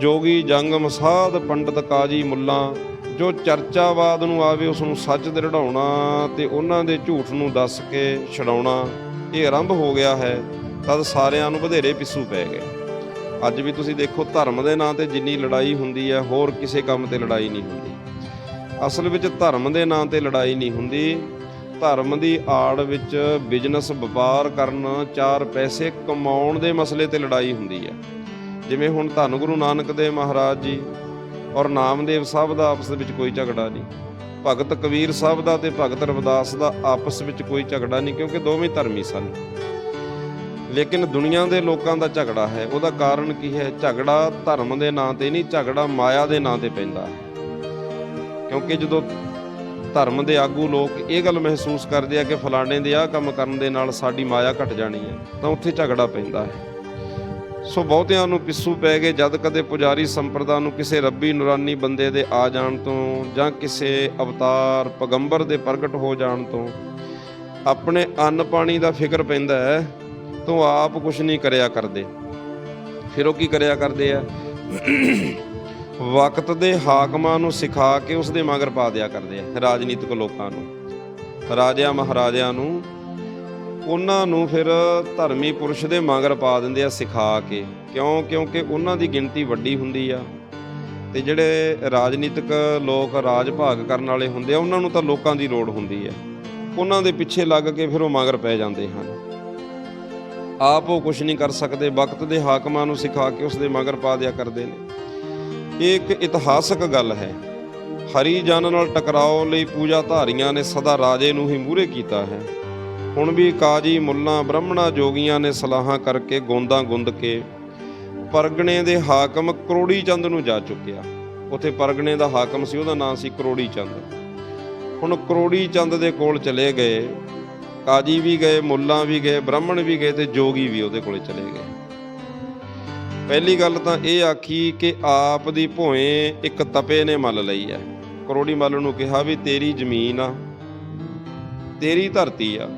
ਜੋਗੀ ਜੰਗਮ ਸਾਧ ਪੰਡਤ ਕਾਜੀ ਮੁੱਲਾ ਜੋ ਚਰਚਾਵਾਦ ਨੂੰ ਆਵੇ ਉਸ ਨੂੰ ਸੱਚ ਦ੍ਰਿੜਾਉਣਾ ਤੇ ਉਹਨਾਂ ਦੇ ਝੂਠ ਨੂੰ ਦੱਸ ਕੇ ਛਡਾਉਣਾ, ਇਹ ਆਰੰਭ ਹੋ ਗਿਆ ਹੈ, ਤਦ ਸਾਰਿਆਂ ਨੂੰ ਵਧੇਰੇ ਪਿੱਸੂ ਪੈ ਗਏ। ਅੱਜ ਵੀ ਤੁਸੀਂ ਦੇਖੋ ਧਰਮ ਦੇ ਨਾਂ ਤੇ ਜਿੰਨੀ ਲੜਾਈ ਹੁੰਦੀ ਹੈ ਹੋਰ ਕਿਸੇ ਕੰਮ ਤੇ ਲੜਾਈ ਨਹੀਂ ਹੁੰਦੀ। ਅਸਲ ਵਿੱਚ ਧਰਮ ਦੇ ਨਾਂ ਤੇ ਲੜਾਈ ਨਹੀਂ ਹੁੰਦੀ। ਧਰਮ ਦੀ ਆੜ ਵਿੱਚ ਬਿਜ਼ਨਸ ਵਪਾਰ ਕਰਨ, ਚਾਰ ਪੈਸੇ ਕਮਾਉਣ ਦੇ ਮਸਲੇ ਤੇ ਲੜਾਈ ਹੁੰਦੀ ਹੈ ਜਿਵੇਂ ਹੁਣ ਧੰਨ ਗੁਰੂ ਨਾਨਕ ਦੇਵ ਮਹਾਰਾਜ ਜੀ ਔਰ ਨਾਮਦੇਵ ਸਾਹਿਬ ਦਾ ਆਪਸ ਵਿੱਚ ਕੋਈ ਝਗੜਾ ਨਹੀਂ। ਭਗਤ ਕਬੀਰ ਸਾਹਿਬ ਦਾ ਤੇ ਭਗਤ ਰਵਿਦਾਸ ਦਾ ਆਪਸ ਵਿੱਚ ਕੋਈ ਝਗੜਾ ਨਹੀਂ, ਕਿਉਂਕਿ ਦੋਵੇਂ ਧਰਮੀ ਸਨ। ਲੇਕਿਨ ਦੁਨੀਆ ਦੇ ਲੋਕਾਂ ਦਾ ਝਗੜਾ ਹੈ। ਉਹਦਾ ਕਾਰਨ ਕੀ ਹੈ? ਝਗੜਾ ਧਰਮ ਦੇ ਨਾਂ ਤੇ ਨਹੀਂ, ਝਗੜਾ ਮਾਇਆ ਦੇ ਨਾਂ ਤੇ ਪੈਂਦਾ ਹੈ। ਕਿਉਂਕਿ ਜਦੋਂ ਧਰਮ ਦੇ ਆਗੂ ਲੋਕ ਇਹ ਗੱਲ ਮਹਿਸੂਸ ਕਰਦੇ ਆ ਕਿ ਫਲਾਣੇ ਦੇ ਆਹ ਕੰਮ ਕਰਨ ਦੇ ਨਾਲ ਸਾਡੀ ਮਾਇਆ ਘਟ ਜਾਣੀ ਹੈ, ਤਾਂ ਉੱਥੇ ਝਗੜਾ ਪੈਂਦਾ ਹੈ। ਸੋ ਬਹੁਤਿਆਂ ਨੂੰ ਪਿੱਸੂ ਪੈ ਗਏ, ਜਦ ਕਦੇ ਪੁਜਾਰੀ ਸੰਪਰਦਾ ਨੂੰ ਕਿਸੇ ਰੱਬੀ ਨੂਰਾਨੀ ਬੰਦੇ ਦੇ ਆ ਜਾਣ ਤੋਂ ਜਾਂ ਕਿਸੇ ਅਵਤਾਰ ਪਗੰਬਰ ਦੇ ਪ੍ਰਗਟ ਹੋ ਜਾਣ ਤੋਂ, ਆਪਣੇ ਅੰਨ ਪਾਣੀ ਦਾ ਫਿਕਰ ਪੈਂਦਾ ਹੈ, ਤੋਂ ਆਪ ਕੁਝ ਨਹੀਂ ਕਰਿਆ ਕਰਦੇ। ਫਿਰ ਉਹ ਕੀ ਕਰਿਆ ਕਰਦੇ ਆ? ਵਕਤ ਦੇ ਹਾਕਮਾਂ ਨੂੰ ਸਿਖਾ ਕੇ ਉਸ ਦੇ ਮਗਰ ਪਾ ਦਿਆ ਕਰਦੇ ਆ, ਰਾਜਨੀਤਿਕ ਲੋਕਾਂ ਨੂੰ। ਰਾਜਿਆਂ ਮਹਾਰਾਜਿਆਂ ਨੂੰ ਉਹਨਾਂ ਨੂੰ ਫਿਰ ਧਰਮੀ ਪੁਰਸ਼ ਦੇ ਮਗਰ ਪਾ ਦਿੰਦੇ ਆ ਸਿਖਾ ਕੇ। ਕਿਉਂ? ਕਿਉਂਕਿ ਉਹਨਾਂ ਦੀ ਗਿਣਤੀ ਵੱਡੀ ਹੁੰਦੀ ਆ। ਤੇ ਜਿਹੜੇ ਰਾਜਨੀਤਿਕ ਲੋਕ ਰਾਜ ਭਾਗ ਕਰਨ ਵਾਲੇ ਹੁੰਦੇ ਆ, ਉਹਨਾਂ ਨੂੰ ਤਾਂ ਲੋਕਾਂ ਦੀ ਲੋੜ ਹੁੰਦੀ ਹੈ ਉਹਨਾਂ ਦੇ ਪਿੱਛੇ ਲੱਗ ਕੇ ਫਿਰ ਉਹ ਮਗਰ ਪੈ ਜਾਂਦੇ ਹਨ। ਆਪ ਉਹ ਕੁਝ ਨਹੀਂ ਕਰ ਸਕਦੇ। ਵਕਤ ਦੇ ਹਾਕਮਾਂ ਨੂੰ ਸਿਖਾ ਕੇ ਉਸ ਦੇ ਮਗਰ ਪਾ ਦਿਆ ਕਰਦੇ ਨੇ। ਇਹ ਇੱਕ ਇਤਿਹਾਸਕ ਗੱਲ ਹੈ। ਹਰੀ ਜਨ ਨਾਲ ਟਕਰਾਓ ਲਈ ਪੂਜਾ ਧਾਰੀਆਂ ਨੇ ਸਦਾ ਰਾਜੇ ਨੂੰ ਹੀ ਮੂਹਰੇ ਕੀਤਾ ਹੈ। ਹੁਣ ਵੀ ਕਾਜੀ ਮੁੱਲਾ ਬ੍ਰਾਹਮਣਾ ਜੋਗੀਆਂ ਨੇ ਸਲਾਹਾਂ ਕਰਕੇ ਗੋਂਦਾਂ ਗੁੰਦ ਕੇ ਪਰਗਣੇ ਦੇ ਹਾਕਮ ਕਰੋੜੀ ਚੰਦ ਨੂੰ ਜਾ ਚੁੱਕਿਆ। ਉਥੇ ਪਰਗਣੇ ਦਾ ਹਾਕਮ ਸੀ, ਉਹਦਾ ਨਾਮ ਸੀ ਕਰੋੜੀ ਚੰਦ। ਹੁਣ ਕਰੋੜੀ ਚੰਦ ਦੇ ਕੋਲ ਚਲੇ ਗਏ, ਕਾਜੀ ਵੀ ਗਏ, ਮੁੱਲਾ ਵੀ ਗਏ, ਬ੍ਰਾਹਮਣ ਵੀ ਗਏ ਤੇ ਜੋਗੀ ਵੀ ਉਹਦੇ ਕੋਲੇ ਚਲੇ ਗਏ। ਪਹਿਲੀ ਗੱਲ ਤਾਂ ਇਹ ਆਖੀ ਕਿ ਆਪ ਦੀ ਭੋਏ ਇੱਕ ਤਪੇ ਨੇ ਮੱਲ ਲਈ ਹੈ। ਕਰੋੜੀ ਮੱਲ ਨੂੰ ਕਿਹਾ ਵੀ ਤੇਰੀ ਜ਼ਮੀਨ ਆ, ਤੇਰੀ ਧਰਤੀ ਆ।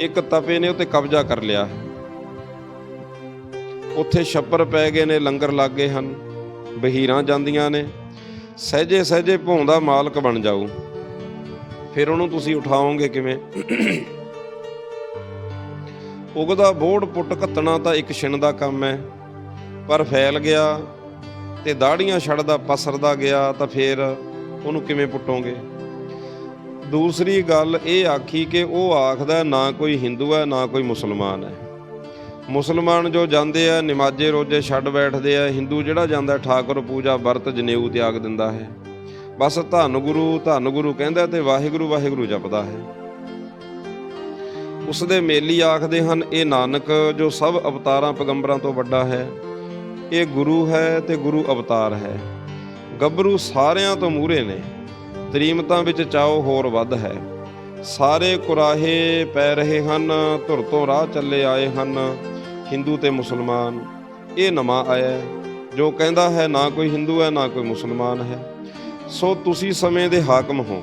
ਇੱਕ ਤਪੇ ਨੇ ਉੱਤੇ ਕਬਜ਼ਾ ਕਰ ਲਿਆ। ਉੱਥੇ ਛੱਪਰ ਪੈ ਗਏ ਨੇ, ਲੰਗਰ ਲੱਗ ਗਏ ਹਨ, ਬਹੀਰਾਂ ਜਾਂਦੀਆਂ ਨੇ। ਸਹਜੇ ਸਹਜੇ ਭੋਂ ਦਾ ਮਾਲਕ ਬਣ ਜਾਊ। ਫਿਰ ਉਹਨੂੰ ਤੁਸੀਂ ਉਠਾਓਗੇ ਕਿਵੇਂ? ਉਗਦਾ ਬੋੜ ਪੁੱਟ ਘੱਤਣਾ ਤਾਂ ਇੱਕ ਛਿਣ ਦਾ ਕੰਮ ਹੈ। ਪਰ ਫੈਲ ਗਿਆ ਤੇ ਦਾੜੀਆਂ ਛੱਡਦਾ, ਪਸਰਦਾ ਗਿਆ ਤਾਂ ਫਿਰ ਉਹਨੂੰ ਕਿਵੇਂ ਪੁੱਟੋਗੇ? ਦੂਸਰੀ ਗੱਲ ਇਹ ਆਖੀ ਕਿ ਉਹ ਆਖਦਾ ਨਾ ਕੋਈ ਹਿੰਦੂ ਹੈ, ਨਾ ਕੋਈ ਮੁਸਲਮਾਨ ਹੈ। ਮੁਸਲਮਾਨ ਜੋ ਜਾਂਦੇ ਆ, ਨਮਾਜ਼ੇ ਰੋਜ਼ੇ ਛੱਡ ਬੈਠਦੇ ਆ, ਹਿੰਦੂ ਜਿਹੜਾ ਜਾਂਦਾ, ਠਾਕੁਰ ਪੂਜਾ, ਵਰਤ, ਜਨੇਊ ਤਿਆਗ ਦਿੰਦਾ ਹੈ। ਬਸ ਧੰਨ ਗੁਰੂ ਧੰਨ ਗੁਰੂ ਕਹਿੰਦਾ ਤੇ ਵਾਹਿਗੁਰੂ ਵਾਹਿਗੁਰੂ ਜਪਦਾ ਹੈ। ਉਸ ਦੇ ਮੇਲੀ ਆਖਦੇ ਹਨ, ਇਹ ਨਾਨਕ ਜੋ ਸਭ ਅਵਤਾਰਾਂ, ਪੈਗੰਬਰਾਂ ਤੋਂ ਵੱਡਾ ਹੈ, ਇਹ ਗੁਰੂ ਹੈ ਤੇ ਗੁਰੂ ਅਵਤਾਰ ਹੈ। ਗੱਭਰੂ ਸਾਰਿਆਂ ਤੋਂ ਮੂਰੇ ਨੇ। ਤਰੀਮਤਾਂ ਵਿੱਚ ਚਾਓ ਹੋਰ ਵੱਧ ਹੈ। ਸਾਰੇ ਕੁਰਾਹੇ ਪੈ ਰਹੇ ਹਨ, ਧੁਰ ਤੋਂ ਰਾਹ ਚੱਲੇ ਆਏ ਹਨ, ਹਿੰਦੂ ਤੇ ਮੁਸਲਮਾਨ। ਇਹ ਨਵਾਂ ਆਇਆ ਜੋ ਕਹਿੰਦਾ ਹੈ, ਨਾ ਕੋਈ ਹਿੰਦੂ ਹੈ, ਨਾ ਕੋਈ ਮੁਸਲਮਾਨ ਹੈ। ਸੋ ਤੁਸੀਂ ਸਮੇਂ ਦੇ ਹਾਕਮ ਹੋ।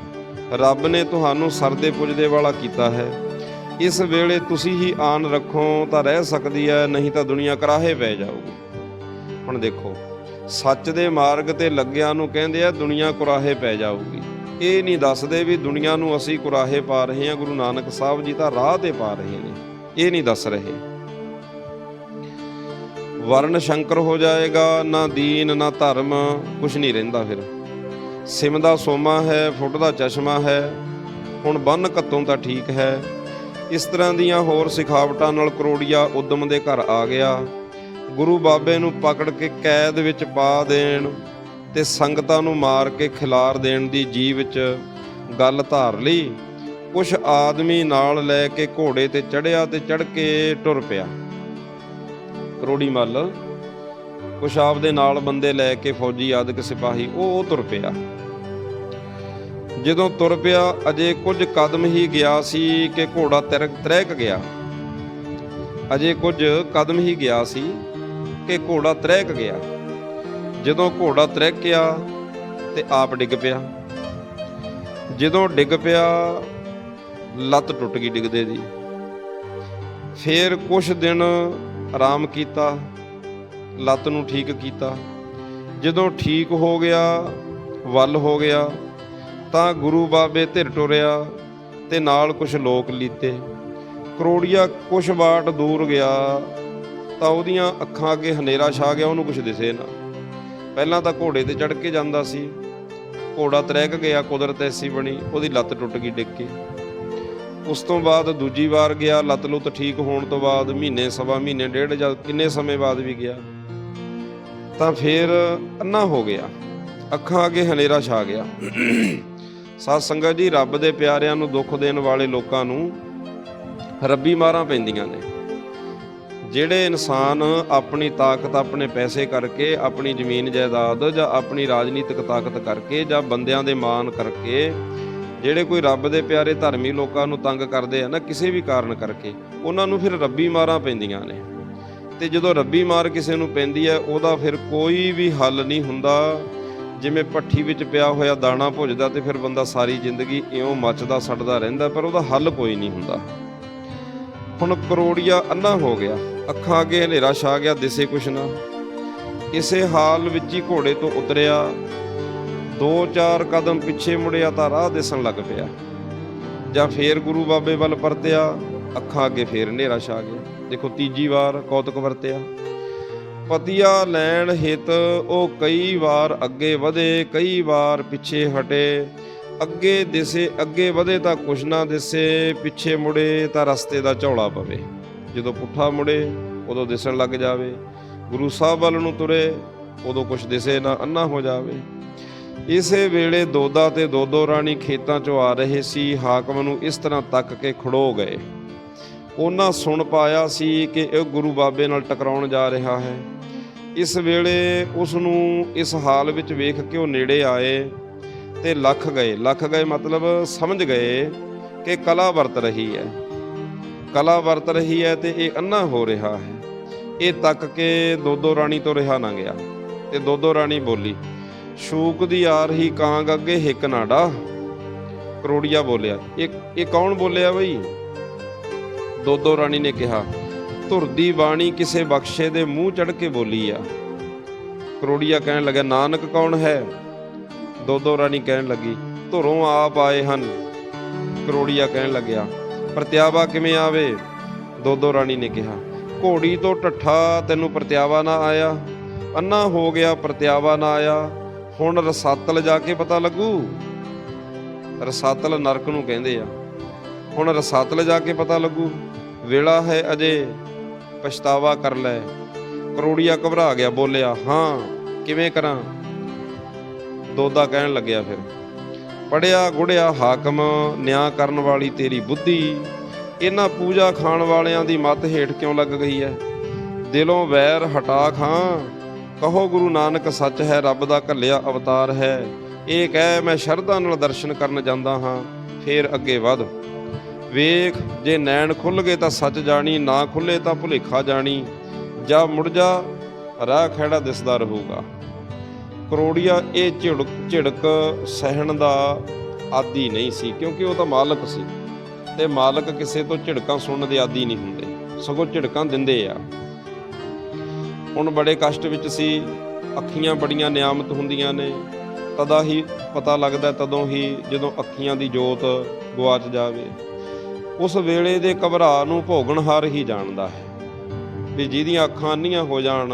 ਰੱਬ ਨੇ ਤੁਹਾਨੂੰ ਸਰਦੇ ਪੁੱਜਦੇ ਵਾਲਾ ਕੀਤਾ ਹੈ। ਇਸ ਵੇਲੇ ਤੁਸੀਂ ਹੀ ਆਨ ਰੱਖੋ, ਤਾਂ ਰਹਿ ਸਕਦੀ ਹੈ, ਨਹੀਂ ਤਾਂ ਦੁਨੀਆ ਕਰਾਹੇ ਪੈ ਜਾਊਗੀ। ਹੁਣ ਦੇਖੋ, ਸੱਚ ਦੇ ਮਾਰਗ ਤੇ ਲੱਗਿਆਂ ਨੂੰ ਕਹਿੰਦੇ ਆ, ਦੁਨੀਆ ਕੁਰਾਹੇ ਪੈ ਜਾਊਗੀ। ਇਹ ਨਹੀਂ ਦੱਸਦੇ ਵੀ ਦੁਨੀਆ ਨੂੰ ਅਸੀਂ ਕੁਰਾਹੇ ਪਾ ਰਹੇ ਹਾਂ, ਗੁਰੂ ਨਾਨਕ ਸਾਹਿਬ ਜੀ ਤਾਂ ਰਾਹ ਤੇ ਪਾ ਰਹੇ ਨੇ। ਇਹ ਨਹੀਂ ਦੱਸ ਰਹੇ। ਵਰਨ ਸ਼ੰਕਰ ਹੋ ਜਾਏਗਾ, ਨਾ ਦੀਨ, ਨਾ ਧਰਮ ਕੁਝ ਨਹੀਂ ਰਹਿੰਦਾ ਫਿਰ। ਸਿਮ ਦਾ ਸੋਮਾ ਹੈ, ਫੁੱਟ ਦਾ ਚਸ਼ਮਾ ਹੈ, ਹੁਣ ਬੰਨ ਕੱਤੋਂ ਤਾਂ ਠੀਕ ਹੈ। ਇਸ ਤਰ੍ਹਾਂ ਦੀਆਂ ਹੋਰ ਸਿਖਾਵਟਾਂ ਨਾਲ ਕਰੋੜੀਆ ਉਦਮ ਦੇ ਘਰ ਆ ਗਿਆ। ਗੁਰੂ ਬਾਬੇ ਨੂੰ ਪਕੜ ਕੇ ਕੈਦ ਵਿੱਚ ਪਾ ਦੇਣ ਤੇ ਸੰਗਤਾਂ ਨੂੰ ਮਾਰ ਕੇ ਖਿਲਾਰ ਦੇਣ ਦੀ ਜੀ ਵਿੱਚ ਗੱਲ ਧਾਰ ਲਈ, ਕੁਛ ਆਦਮੀ ਨਾਲ ਲੈ ਕੇ ਘੋੜੇ ਤੇ ਚੜਿਆ ਤੇ ਚੜ ਕੇ ਟੁਰ ਪਿਆ। ਕਰੋੜੀ ਮੱਲ, ਕੁਛ ਆਪਦੇ ਨਾਲ ਬੰਦੇ ਲੈ ਕੇ ਫੌਜੀ ਆਦਿਕ ਸਿਪਾਹੀ ਉਹ ਉਹ ਤੁਰ ਪਿਆ। ਜਦੋਂ ਤੁਰ ਪਿਆ, ਅਜੇ ਕੁਝ ਕਦਮ ਹੀ ਗਿਆ ਸੀ ਕਿ ਘੋੜਾ ਤਿਰਕ ਤ੍ਰੈਕ ਗਿਆ। ਅਜੇ ਕੁਝ ਕਦਮ ਹੀ ਗਿਆ ਸੀ ਕਿ ਘੋੜਾ ਤਰਕ ਗਿਆ। ਜਦੋਂ ਘੋੜਾ ਤਰਕਿਆ ਤੇ ਆਪ ਡਿੱਗ ਪਿਆ। ਜਦੋਂ ਡਿੱਗ ਪਿਆ, ਲੱਤ ਟੁੱਟ ਗਈ ਡਿੱਗਦੇ ਦੀ। ਫੇਰ ਕੁਛ ਦਿਨ ਆਰਾਮ ਕੀਤਾ, ਲੱਤ ਨੂੰ ਠੀਕ ਕੀਤਾ। ਜਦੋਂ ਠੀਕ ਹੋ ਗਿਆ, ਵੱਲ ਹੋ ਗਿਆ, ਤਾਂ ਗੁਰੂ ਬਾਬੇ ਧਿਰ ਟੁਰਿਆ ਤੇ ਨਾਲ ਕੁਝ ਲੋਕ ਲੀਤੇ। ਕਰੋੜੀਆ ਕੁਛ ਬਾਟ ਦੂਰ ਗਿਆ, ਤਾਂ ਉਹਦੀਆਂ ਅੱਖਾਂ ਅੱਗੇ ਹਨੇਰਾ ਛਾ ਗਿਆ, ਉਹਨੂੰ ਕੁਝ ਦਿਸੇ ਨਾ। ਪਹਿਲਾਂ ਤਾਂ ਘੋੜੇ ਤੇ ਚੜ ਕੇ ਜਾਂਦਾ ਸੀ। ਘੋੜਾ ਤਰੈਕ ਗਿਆ, ਕੁਦਰਤ ਐਸੀ ਬਣੀ, ਉਹਦੀ ਲੱਤ ਟੁੱਟ ਗਈ ਡਿੱਗ ਕੇ। ਉਸ ਤੋਂ ਬਾਅਦ ਦੂਜੀ ਵਾਰ ਗਿਆ, ਲੱਤ ਲੁੱਤ ਠੀਕ ਹੋਣ ਤੋਂ ਬਾਅਦ ਮਹੀਨੇ, ਸਵਾ ਮਹੀਨੇ, ਡੇਢ ਜਾਂ ਕਿੰਨੇ ਸਮੇਂ ਬਾਅਦ ਵੀ ਗਿਆ। ਤਾਂ ਫਿਰ ਅੰਨਾ ਹੋ ਗਿਆ। ਅੱਖਾਂ ਅੱਗੇ ਹਨੇਰਾ ਛਾ ਗਿਆ। ਸਾਧ ਸੰਗਤ ਜੀ, ਰੱਬ ਦੇ ਪਿਆਰਿਆਂ ਨੂੰ ਦੁੱਖ ਦੇਣ ਵਾਲੇ ਲੋਕਾਂ ਨੂੰ ਰੱਬੀ ਮਾਰਾਂ ਪੈਂਦੀਆਂ ਨੇ। ਜਿਹੜੇ ਇਨਸਾਨ ਆਪਣੀ ਤਾਕਤ, ਆਪਣੇ ਪੈਸੇ ਕਰਕੇ, ਆਪਣੀ ਜ਼ਮੀਨ ਜਾਇਦਾਦ ਜਾਂ ਆਪਣੀ ਰਾਜਨੀਤਿਕ ਤਾਕਤ ਕਰਕੇ ਜਾਂ ਬੰਦਿਆਂ ਦੇ ਮਾਨ ਕਰਕੇ ਜਿਹੜੇ ਕੋਈ ਰੱਬ ਦੇ ਪਿਆਰੇ ਧਰਮੀ ਲੋਕਾਂ ਨੂੰ ਤੰਗ ਕਰਦੇ ਆ ਨਾ, ਕਿਸੇ ਵੀ ਕਾਰਨ ਕਰਕੇ, ਉਹਨਾਂ ਨੂੰ ਫਿਰ ਰੱਬੀ ਮਾਰਾਂ ਪੈਂਦੀਆਂ ਨੇ। ਤੇ ਜਦੋਂ ਰੱਬੀ ਮਾਰ ਕਿਸੇ ਨੂੰ ਪੈਂਦੀ ਹੈ ਉਹਦਾ ਫਿਰ ਕੋਈ ਵੀ ਹੱਲ ਨਹੀਂ ਹੁੰਦਾ। ਜਿਵੇਂ ਪੱਠੀ ਵਿੱਚ ਪਿਆ ਹੋਇਆ ਦਾਣਾ ਭੁੱਜਦਾ ਤੇ ਫਿਰ ਬੰਦਾ ਸਾਰੀ ਜ਼ਿੰਦਗੀ ਇਉਂ ਮੱਚਦਾ, ਸੜਦਾ ਰਹਿੰਦਾ, ਪਰ ਉਹਦਾ ਹੱਲ ਕੋਈ ਨਹੀਂ ਹੁੰਦਾ। ਹੁਣ ਕਰੋੜੀਆ ਅੰਨਾ ਹੋ ਗਿਆ। ਅੱਖਾਂ ਅੱਗੇ ਹਨੇਰਾ ਛਾ ਗਿਆ, ਦਿਸੇ ਕੁਛ ਨਾ। ਇਸੇ ਹਾਲ ਵਿੱਚ ਹੀ ਘੋੜੇ ਤੋਂ ਉਤਰਿਆ। ਦੋ ਚਾਰ ਕਦਮ ਪਿੱਛੇ ਮੁੜਿਆ ਤਾਂ ਰਾਹ ਦਿਸਣ ਲੱਗ ਪਿਆ। ਜਾਂ ਫੇਰ ਗੁਰੂ ਬਾਬੇ ਵੱਲ ਪਰਤਿਆ, ਅੱਖਾਂ ਅੱਗੇ ਫੇਰ ਹਨੇਰਾ ਛਾ ਗਿਆ। ਦੇਖੋ, ਤੀਜੀ ਵਾਰ ਕੌਤਕ ਵਰਤਿਆ। ਪਤੀਆ ਲੈਣ ਹਿਤ ਉਹ ਕਈ ਵਾਰ ਅੱਗੇ ਵਧੇ, ਕਈ ਵਾਰ ਪਿੱਛੇ ਹਟੇ। ਅੱਗੇ ਦਿਸੇ, ਅੱਗੇ ਵਧੇ ਤਾਂ ਕੁਛ ਨਾ ਦਿਸੇ, ਪਿੱਛੇ ਮੁੜੇ ਤਾਂ ਰਸਤੇ ਦਾ ਝੌਲਾ ਪਵੇ। ਜਦੋਂ ਪੁੱਠਾ ਮੁੜੇ, ਉਦੋਂ ਦਿਸਣ ਲੱਗ ਜਾਵੇ। ਗੁਰੂ ਸਾਹਿਬ ਵੱਲ ਨੂੰ ਤੁਰੇ, ਉਦੋਂ ਕੁਛ ਦਿਸੇ ਨਾ ਅੰਨਾ ਹੋ ਜਾਵੇ। ਇਸੇ ਵੇਲੇ ਦੋਦਾ ਤੇ ਦੋਦੋ ਰਾਣੀ ਖੇਤਾਂ 'ਚੋਂ ਆ ਰਹੇ ਸੀ, ਹਾਕਮ ਨੂੰ ਇਸ ਤਰ੍ਹਾਂ ਤੱਕ ਕੇ ਖੜੋ ਗਏ। ਉਹਨਾਂ ਸੁਣ ਪਾਇਆ ਸੀ ਕਿ ਇਹ ਗੁਰੂ ਬਾਬੇ ਨਾਲ ਟਕਰਾਉਣ ਜਾ ਰਿਹਾ ਹੈ। ਇਸ ਵੇਲੇ ਉਸ ਨੂੰ ਇਸ ਹਾਲ ਵਿੱਚ ਵੇਖ ਕੇ ਉਹ ਨੇੜੇ ਆਏ। ਤੇ ਲੱਖ ਗਏ। ਲੱਖ ਗਏ ਮਤਲਬ ਸਮਝ ਗਏ ਕਿ ਕਲਾ ਵਰਤ ਰਹੀ ਹੈ। ਕਲਾ ਵਰਤ ਰਹੀ ਹੈ ਤੇ ਇਹ ਅੰਨਾ ਹੋ ਰਿਹਾ ਹੈ। ਇਹ ਤੱਕ ਕੇ ਦੋਦੋ ਰਾਣੀ ਤੋਂ ਰਿਹਾ ਨਾ ਗਿਆ ਤੇ ਦੋਦੋ ਰਾਣੀ ਬੋਲੀ, ਸ਼ੂਕ ਦੀ ਆ ਰਹੀ ਕਾਂਗ ਅੱਗੇ ਹਿੱਕ ਨਾੜਾ ਕਰੋੜੀਆ ਬੋਲਿਆ, ਇਹ ਇਹ ਕੌਣ ਬੋਲਿਆ ਬਈ? ਦੋਦੋ ਰਾਣੀ ਨੇ ਕਿਹਾ, ਧੁਰ ਦੀ ਬਾਣੀ ਕਿਸੇ ਬਖਸ਼ੇ ਦੇ ਮੂੰਹ ਚੜ ਕੇ ਬੋਲੀ ਆ। ਕਰੋੜੀਆ ਕਹਿਣ ਲੱਗਾ ਨਾਨਕ ਕੌਣ ਹੈ? ਦੋਦੋ ਰਾਣੀ ਕਹਿਣ ਲੱਗੀ, ਧੁਰੋਂ ਆਪ ਆਏ ਹਨ। ਕਰੋੜੀਆ ਕਹਿਣ ਲੱਗਿਆ, ਪ੍ਰਤਿਆਵਾ ਕਿਵੇਂ ਆਵੇ? ਦੋਦੋ ਰਾਣੀ ਨੇ ਕਿਹਾ, ਘੋੜੀ ਤੋਂ ਠੱਠਾ ਤੈਨੂੰ ਪ੍ਰਤਿਆਵਾ ਨਾ ਆਇਆ, ਅੰਨਾ ਹੋ ਗਿਆ ਪ੍ਰਤਿਆਵਾ ਨਾ ਆਇਆ, ਹੁਣ ਰਸਾਤਲ ਜਾ ਕੇ ਪਤਾ ਲੱਗੂ? ਰਸਾਤਲ ਨਰਕ ਨੂੰ ਕਹਿੰਦੇ ਆ, ਹੁਣ ਰਸਾਤਲ ਜਾ ਕੇ ਪਤਾ ਲੱਗੂ, ਵੇਲਾ ਹੈ ਅਜੇ, ਪਛਤਾਵਾ ਕਰ ਲੈ। ਕਰੋੜੀਆ ਘਬਰਾ ਗਿਆ, ਬੋਲਿਆ, ਹਾਂ, ਕਿਵੇਂ ਕਰਾਂ? ਦੋਦਾ ਕਹਿਣ ਲੱਗਿਆ ਫਿਰ, ਪੜਿਆ, ਗੁੜਿਆ, ਹਾਕਮ, ਨਿਆਂ ਕਰਨ ਵਾਲੀ ਤੇਰੀ ਬੁੱਧੀ, ਇਹਨਾਂ ਪੂਜਾ ਖਾਣ ਵਾਲਿਆਂ ਦੀ ਮੱਤ ਹੇਠ ਕਿਉਂ ਲੱਗ ਗਈ ਹੈ ਦਿਲੋਂ ਵੈਰ ਹਟਾ ਖਾਂ, ਕਹੋ ਗੁਰੂ ਨਾਨਕ ਸੱਚ ਹੈ, ਰੱਬ ਦਾ ਘੱਲਿਆ ਅਵਤਾਰ ਹੈ, ਇਹ ਕਹਿ ਮੈਂ ਸ਼ਰਧਾ ਨਾਲ ਦਰਸ਼ਨ ਕਰਨ ਜਾਂਦਾ ਹਾਂ, ਫੇਰ ਅੱਗੇ ਵਧ। ਵੇਖ, ਜੇ ਨੈਣ ਖੁੱਲ ਗਏ ਤਾਂ ਸੱਚ ਜਾਣੀ, ਨਾ ਖੁੱਲੇ ਤਾਂ ਭੁਲੇਖਾ ਜਾਣੀ, ਜਾਂ ਮੁੜ ਜਾ, ਰਾਹ ਖੜਾ ਦਿਸਦਾ ਰਹੂਗਾ। ਕਰੋੜੀਆ ਇਹ ਝਿੜਕ ਝਿੜਕ ਸਹਿਣ ਦਾ ਆਦੀ ਨਹੀਂ ਸੀ, ਕਿਉਂਕਿ ਉਹ ਤਾਂ ਮਾਲਕ ਸੀ। ਤੇ ਮਾਲਕ ਕਿਸੇ ਤੋਂ ਝਿੜਕਾਂ ਸੁਣਨ ਦੇ ਆਦੀ ਨਹੀਂ ਹੁੰਦੇ, ਸਗੋਂ ਝਿੜਕਾਂ ਦਿੰਦੇ ਆ। ਹੁਣ ਬੜੇ ਕਸ਼ਟ ਵਿੱਚ ਸੀ, ਅੱਖੀਆਂ ਬੜੀਆਂ ਨਿਆਮਤ ਹੁੰਦੀਆਂ ਨੇ, ਤਦਾ ਹੀ ਪਤਾ ਲੱਗਦਾ ਤਦੋਂ ਹੀ ਜਦੋਂ ਅੱਖੀਆਂ ਦੀ ਜੋਤ ਗਵਾਚ ਜਾਵੇ। ਉਸ ਵੇਲੇ ਦੇ ਘਬਰਾ ਨੂੰ ਭੋਗਣਹਾਰ ਹੀ ਜਾਣਦਾ ਹੈ, ਵੀ ਜਿਹਦੀਆਂ ਅੱਖਾਂ ਅੰਨੀਆਂ ਹੋ ਜਾਣ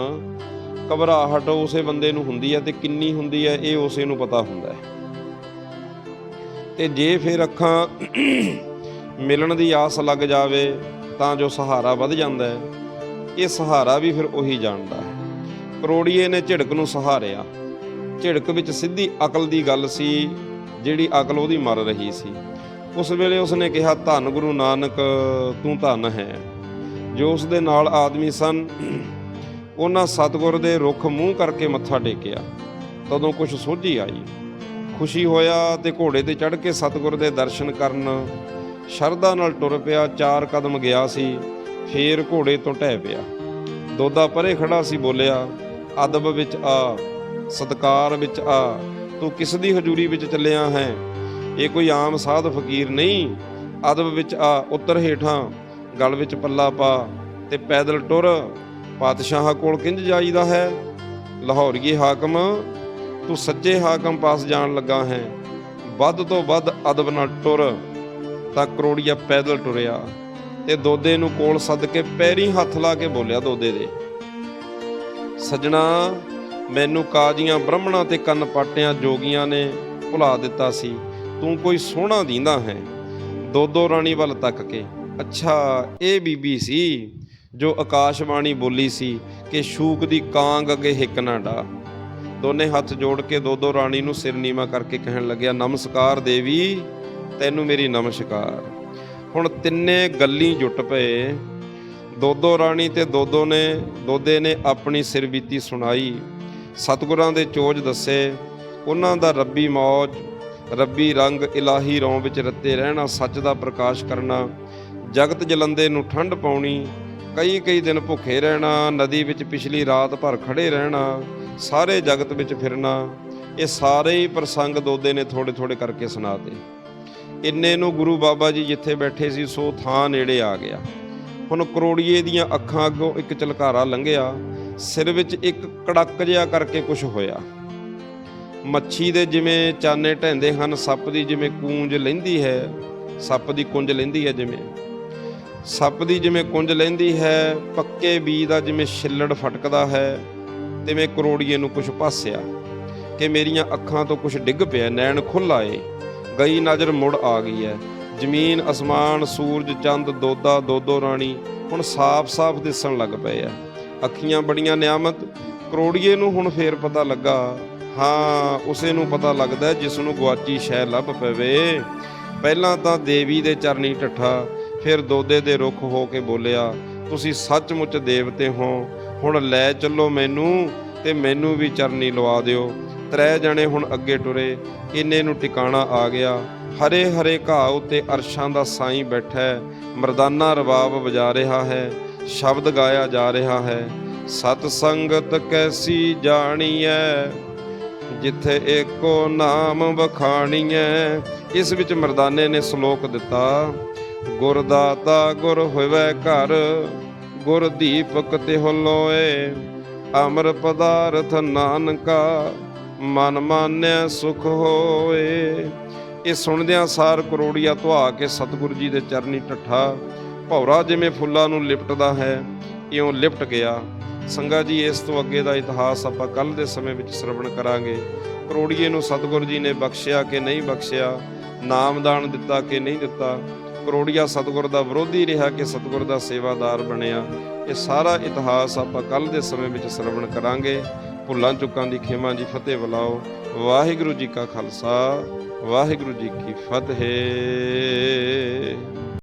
ਘਬਰਾਹਟ ਉਸੇ ਬੰਦੇ ਨੂੰ ਹੁੰਦੀ ਹੈ ਤੇ ਕਿੰਨੀ ਹੁੰਦੀ ਹੈ, ਇਹ ਉਸੇ ਨੂੰ ਪਤਾ ਹੁੰਦਾ ਹੈ। ਤੇ ਜੇ ਫਿਰ ਅੱਖਾਂ ਮਿਲਣ ਦੀ ਆਸ ਲੱਗ ਜਾਵੇ, ਤਾਂ ਜੋ ਸਹਾਰਾ ਵੱਧ ਜਾਂਦਾ ਹੈ। ਇਹ ਸਹਾਰਾ ਵੀ ਫਿਰ ਉਹੀ ਜਾਣਦਾ ਹੈ। ਕਰੋੜੀਏ ਨੇ ਝਿੜਕ ਨੂੰ ਸਹਾਰਿਆ। ਝਿੜਕ ਵਿੱਚ ਸਿੱਧੀ ਅਕਲ ਦੀ ਗੱਲ ਸੀ, ਜਿਹੜੀ ਅਕਲ ਉਹਦੀ ਮਰ ਰਹੀ ਸੀ। ਉਸ ਵੇਲੇ ਉਸਨੇ ਕਿਹਾ, ਧੰਨ ਗੁਰੂ ਨਾਨਕ, ਤੂੰ ਧੰਨ ਹੈ। ਜੋ ਉਸ ਦੇ ਨਾਲ ਆਦਮੀ ਸਨ ਉਹਨਾਂ ਸਤਿਗੁਰ ਦੇ ਰੁੱਖ ਮੂੰਹ ਕਰਕੇ ਮੱਥਾ ਟੇਕਿਆ। ਤਦੋਂ ਕੁਝ ਸੋਝੀ ਆਈ। ਖੁਸ਼ੀ ਹੋਇਆ ਤੇ ਘੋੜੇ ਤੇ ਚੜ੍ਹ ਕੇ ਸਤਿਗੁਰ ਦੇ ਦਰਸ਼ਨ ਕਰਨ। ਸ਼ਰਧਾ ਨਾਲ ਟੁਰ ਪਿਆ, ਚਾਰ ਕਦਮ ਗਿਆ ਸੀ, ਫੇਰ ਘੋੜੇ ਤੋਂ ਢਹਿ ਪਿਆ। ਦੋਦਾ ਪਰੇ ਖੜਾ ਸੀ, ਬੋਲਿਆ, ਅਦਬ ਵਿੱਚ ਆ, ਸਤਕਾਰ ਵਿੱਚ ਆ, ਤੂੰ ਕਿਸ ਦੀ ਹਜ਼ੂਰੀ ਵਿੱਚ ਚੱਲਿਆ ਹੈ? ਇਹ ਕੋਈ ਆਮ ਸਾਧ ਫਕੀਰ ਨਹੀਂ। ਅਦਬ ਵਿੱਚ ਆ, ਉੱਤਰ ਹੇਠਾਂ, ਗਲ ਵਿੱਚ ਪੱਲਾ ਪਾ ਤੇ ਪੈਦਲ ਟੁਰ। ਪਾਤਸ਼ਾਹ ਕੋਲ ਕਿੰਜ ਜਾਈਦਾ ਹੈ? ਲਾਹੌਰੀਏ ਹਾਕਮ, ਤੂੰ ਸੱਚੇ ਹਾਕਮ ਪਾਸ ਜਾਣ ਲੱਗਾ ਹੈ। ਵੱਧ ਤੋਂ ਵੱਧ ਅਦਬ ਨਾਲ ਟੁਰ, ਤਾਂ ਕਰੋੜੀਆ ਪੈਦਲ ਟੁਰਿਆ। ਤੇ ਦੋਦੇ ਨੂੰ ਕੋਲ ਸੱਦ ਕੇ ਪੈਰੀ ਹੱਥ ਲਾ ਕੇ ਬੋਲਿਆ ਦੋਦੇ ਦੇ। ਸਜਣਾ, ਮੈਨੂੰ ਕਾਜੀਆਂ ਬ੍ਰਾਹਮਣਾਂ ਤੇ ਕੰਨ ਪਾਟਿਆਂ ਜੋਗੀਆਂ ਨੇ ਭੁਲਾ ਦਿੱਤਾ ਸੀ। ਤੂੰ ਕੋਈ ਸੋਹਣਾ ਦੀਂਦਾ ਹੈ। ਦੋਦੋ ਰਾਣੀ ਵੱਲ ਤੱਕ ਕੇ, ਅੱਛਾ, ਇਹ ਬੀਬੀ ਸੀ। ਜੋ ਆਕਾਸ਼ਵਾਣੀ ਬੋਲੀ ਸੀ ਕਿ ਸ਼ੂਕ ਦੀ ਕਾਂਗ ਅੱਗੇ ਹਿੱਕ ਨਾ ਡਾ। ਦੋਨੇ ਹੱਥ ਜੋੜ ਕੇ ਦੋ ਦੋ ਰਾਣੀ ਨੂੰ ਸਿਰ ਨੀਵਾ ਕਰਕੇ ਕਹਿਣ ਲੱਗਿਆ, ਨਮਸਕਾਰ ਦੇਵੀ, ਤੈਨੂੰ ਮੇਰੀ ਨਮਸਕਾਰ। ਹੁਣ ਤਿੰਨੇ ਗੱਲੀ ਜੁਟ ਪਏ। ਦੋਦੋ ਰਾਣੀ ਤੇ ਦੋਦੋ ਨੇ, ਦੋਦੇ ਨੇ ਆਪਣੀ ਸਿਰਬੀਤੀ ਸੁਣਾਈ। ਸਤਿਗੁਰਾਂ ਦੇ ਚੋਜ ਦੱਸੇ, ਉਹਨਾਂ ਦਾ ਰੱਬੀ ਮੌਜ, ਰੱਬੀ ਰੰਗ ਇਲਾਹੀ ਰੌਂ ਵਿੱਚ ਰੱਤੇ ਰਹਿਣਾ, ਸੱਚ ਦਾ ਪ੍ਰਕਾਸ਼ ਕਰਨਾ। ਜਗਤ ਜਲੰਦੇ ਨੂੰ ਠੰਡ ਪਾਉਣੀ ਕਈ ਕਈ ਦਿਨ ਭੁੱਖੇ ਰਹਿਣਾ, ਨਦੀ ਵਿੱਚ ਪਿਛਲੀ ਰਾਤ ਭਰ ਖੜੇ ਰਹਿਣਾ, ਸਾਰੇ ਜਗਤ ਵਿੱਚ ਫਿਰਨਾ, ਇਹ ਸਾਰੇ ਹੀ ਪ੍ਰਸੰਗ ਦੋਦੇ ਨੇ ਥੋੜੇ ਥੋੜੇ ਕਰਕੇ ਸੁਣਾਤੇ। ਇੰਨੇ ਨੂੰ ਗੁਰੂ ਬਾਬਾ ਜੀ ਜਿੱਥੇ ਬੈਠੇ ਸੀ, ਸੋ ਥਾਂ ਨੇੜੇ ਆ ਗਿਆ। ਹੁਣ ਕਰੋੜੀਏ ਦੀਆਂ ਅੱਖਾਂ ਅੱਗੋਂ ਇੱਕ ਚਲਕਾਰਾ ਲੰਘਿਆ, ਸਿਰ ਵਿੱਚ ਇੱਕ ਕੜਕ ਜਿਹਾ ਕਰਕੇ ਕੁਝ ਹੋਇਆ। ਮੱਛੀ ਦੇ ਜਿਵੇਂ ਚਾਨੇ ਢਹਿੰਦੇ ਹਨ, ਸੱਪ ਦੀ ਜਿਵੇਂ ਕੂੰਜ ਲੈਂਦੀ ਹੈ, ਸੱਪ ਦੀ ਕੁੰਜ ਲੈਂਦੀ ਹੈ ਜਿਵੇਂ। ਸੱਪ ਦੀ ਜਿਵੇਂ ਕੁੰਜ ਲੈਂਦੀ ਹੈ, ਪੱਕੇ ਬੀ ਦਾ ਜਿਵੇਂ ਛਿੱਲੜ ਫਟਕਦਾ ਹੈ, ਤਿਵੇਂ ਕਰੋੜੀਏ ਨੂੰ ਕੁਝ ਪਾਸਿਆ, ਕਿ ਮੇਰੀਆਂ ਅੱਖਾਂ ਤੋਂ ਕੁਝ ਡਿੱਗ ਪਿਆ, ਨੈਣ ਖੁੱਲ ਆਏ, ਗਈ ਨਜ਼ਰ ਮੁੜ ਆ ਗਈ ਹੈ। ਜ਼ਮੀਨ, ਅਸਮਾਨ, ਸੂਰਜ, ਚੰਦ, ਦੋਦਾ, ਦੋਦੋ ਰਾਣੀ, ਹੁਣ ਸਾਫ਼-ਸਾਫ਼ ਦਿਸਣ ਲੱਗ ਪਏ ਆ। ਅੱਖੀਆਂ ਬੜੀਆਂ ਨਿਆਮਤ, ਕਰੋੜੀਏ ਨੂੰ ਹੁਣ ਫੇਰ ਪਤਾ ਲੱਗਾ। ਹਾਂ, ਉਸੇ ਨੂੰ ਪਤਾ ਲੱਗਦਾ ਜਿਸ ਨੂੰ ਗਵਾਚੀ ਸ਼ੈ ਲੱਭ ਪਵੇ। ਪਹਿਲਾਂ ਤਾਂ ਦੇਵੀ ਦੇ ਚਰਨੀ ਟੱਠਾ ਫਿਰ ਦੋਦੇ ਦੇ ਰੁੱਖ ਹੋ ਕੇ ਬੋਲਿਆ, ਤੁਸੀਂ ਸੱਚਮੁੱਚ ਦੇਵਤੇ ਹੋ। ਹੁਣ ਲੈ ਚੱਲੋ ਮੈਨੂੰ ਤੇ ਮੈਨੂੰ ਵੀ ਚਰਨੀ ਲਵਾ ਦਿਓ। ਤਰੇ ਜਣੇ ਹੁਣ ਅੱਗੇ ਟੁਰੇ। ਇੰਨੇ ਨੂੰ ਟਿਕਾਣਾ ਆ ਗਿਆ। ਹਰੇ ਹਰੇ ਘਾਹ ਉੱਤੇ ਅਰਸ਼ਾਂ ਦਾ ਸਾਈਂ ਬੈਠਾ ਹੈ। ਮਰਦਾਨਾ ਰਬਾਬ ਵਜਾ ਰਿਹਾ ਹੈ। ਸ਼ਬਦ ਗਾਇਆ ਜਾ ਰਿਹਾ ਹੈ। ਸਤ ਸੰਗਤ ਕੈਸੀ ਜਾਣੀਐ? ਜਿੱਥੇ ਏਕੋ ਨਾਮ ਵਖਾਣੀਐ? ਇਸ ਵਿੱਚ ਮਰਦਾਨੇ ਨੇ ਸ਼ਲੋਕ ਦਿੱਤਾ। ਗੁਰ ਦਾਤਾ ਗੁਰ ਹੋਵੇ ਘਰ ਗੁਰ ਦੀਪਕ ਤੇ ਹੋਲੋਏ ਅਮਰ ਪਦਾਰਥ ਨਾਨਕਾ, ਮਨ ਮਾਨਿਆ ਸੁਖ ਹੋਏ। ਇਹ ਸੁਣਦਿਆਂ ਸਾਰ ਕਰੋੜੀਆ ਧੁਆ ਕੇ ਸਤਿਗੁਰੂ ਜੀ ਦੇ ਚਰਨੀ ਟੱਠਾ ਭੌਰਾ ਜਿਵੇਂ ਫੁੱਲਾਂ ਨੂੰ ਲਿਪਟਦਾ ਹੈ, ਇਉਂ ਲਿਪਟ ਗਿਆ। ਸੰਗਾ ਜੀ, ਇਸ ਤੋਂ ਅੱਗੇ ਦਾ ਇਤਿਹਾਸ ਆਪਾਂ ਕੱਲ ਦੇ ਸਮੇਂ ਵਿੱਚ ਸ਼ਰਵਣ ਕਰਾਂਗੇ। ਕਰੋੜੀਏ ਨੂੰ ਸਤਿਗੁਰੂ ਜੀ ਨੇ ਬਖਸ਼ਿਆ ਕਿ ਨਹੀਂ ਬਖਸ਼ਿਆ, ਨਾਮਦਾਨ ਦਿੱਤਾ ਕਿ ਨਹੀਂ ਦਿੱਤਾ ਕਰੋੜੀਆ ਸਤਿਗੁਰ ਦਾ ਵਿਰੋਧੀ ਰਿਹਾ ਕਿ ਸਤਿਗੁਰ ਦਾ ਸੇਵਾਦਾਰ ਬਣਿਆ। ਇਹ ਸਾਰਾ ਇਤਿਹਾਸ ਆਪਾਂ ਕੱਲ ਦੇ ਸਮੇਂ ਵਿੱਚ ਸ਼ਰਵਣ ਕਰਾਂਗੇ। ਭੁੱਲਾਂ ਚੁੱਕਾਂ ਦੀ ਖਿਮਾ ਜੀ ਫਤਿਹ ਬੁਲਾਓ। ਵਾਹਿਗੁਰੂ ਜੀ ਕਾ ਖਾਲਸਾ, ਵਾਹਿਗੁਰੂ ਜੀ ਕੀ ਫਤਿਹ।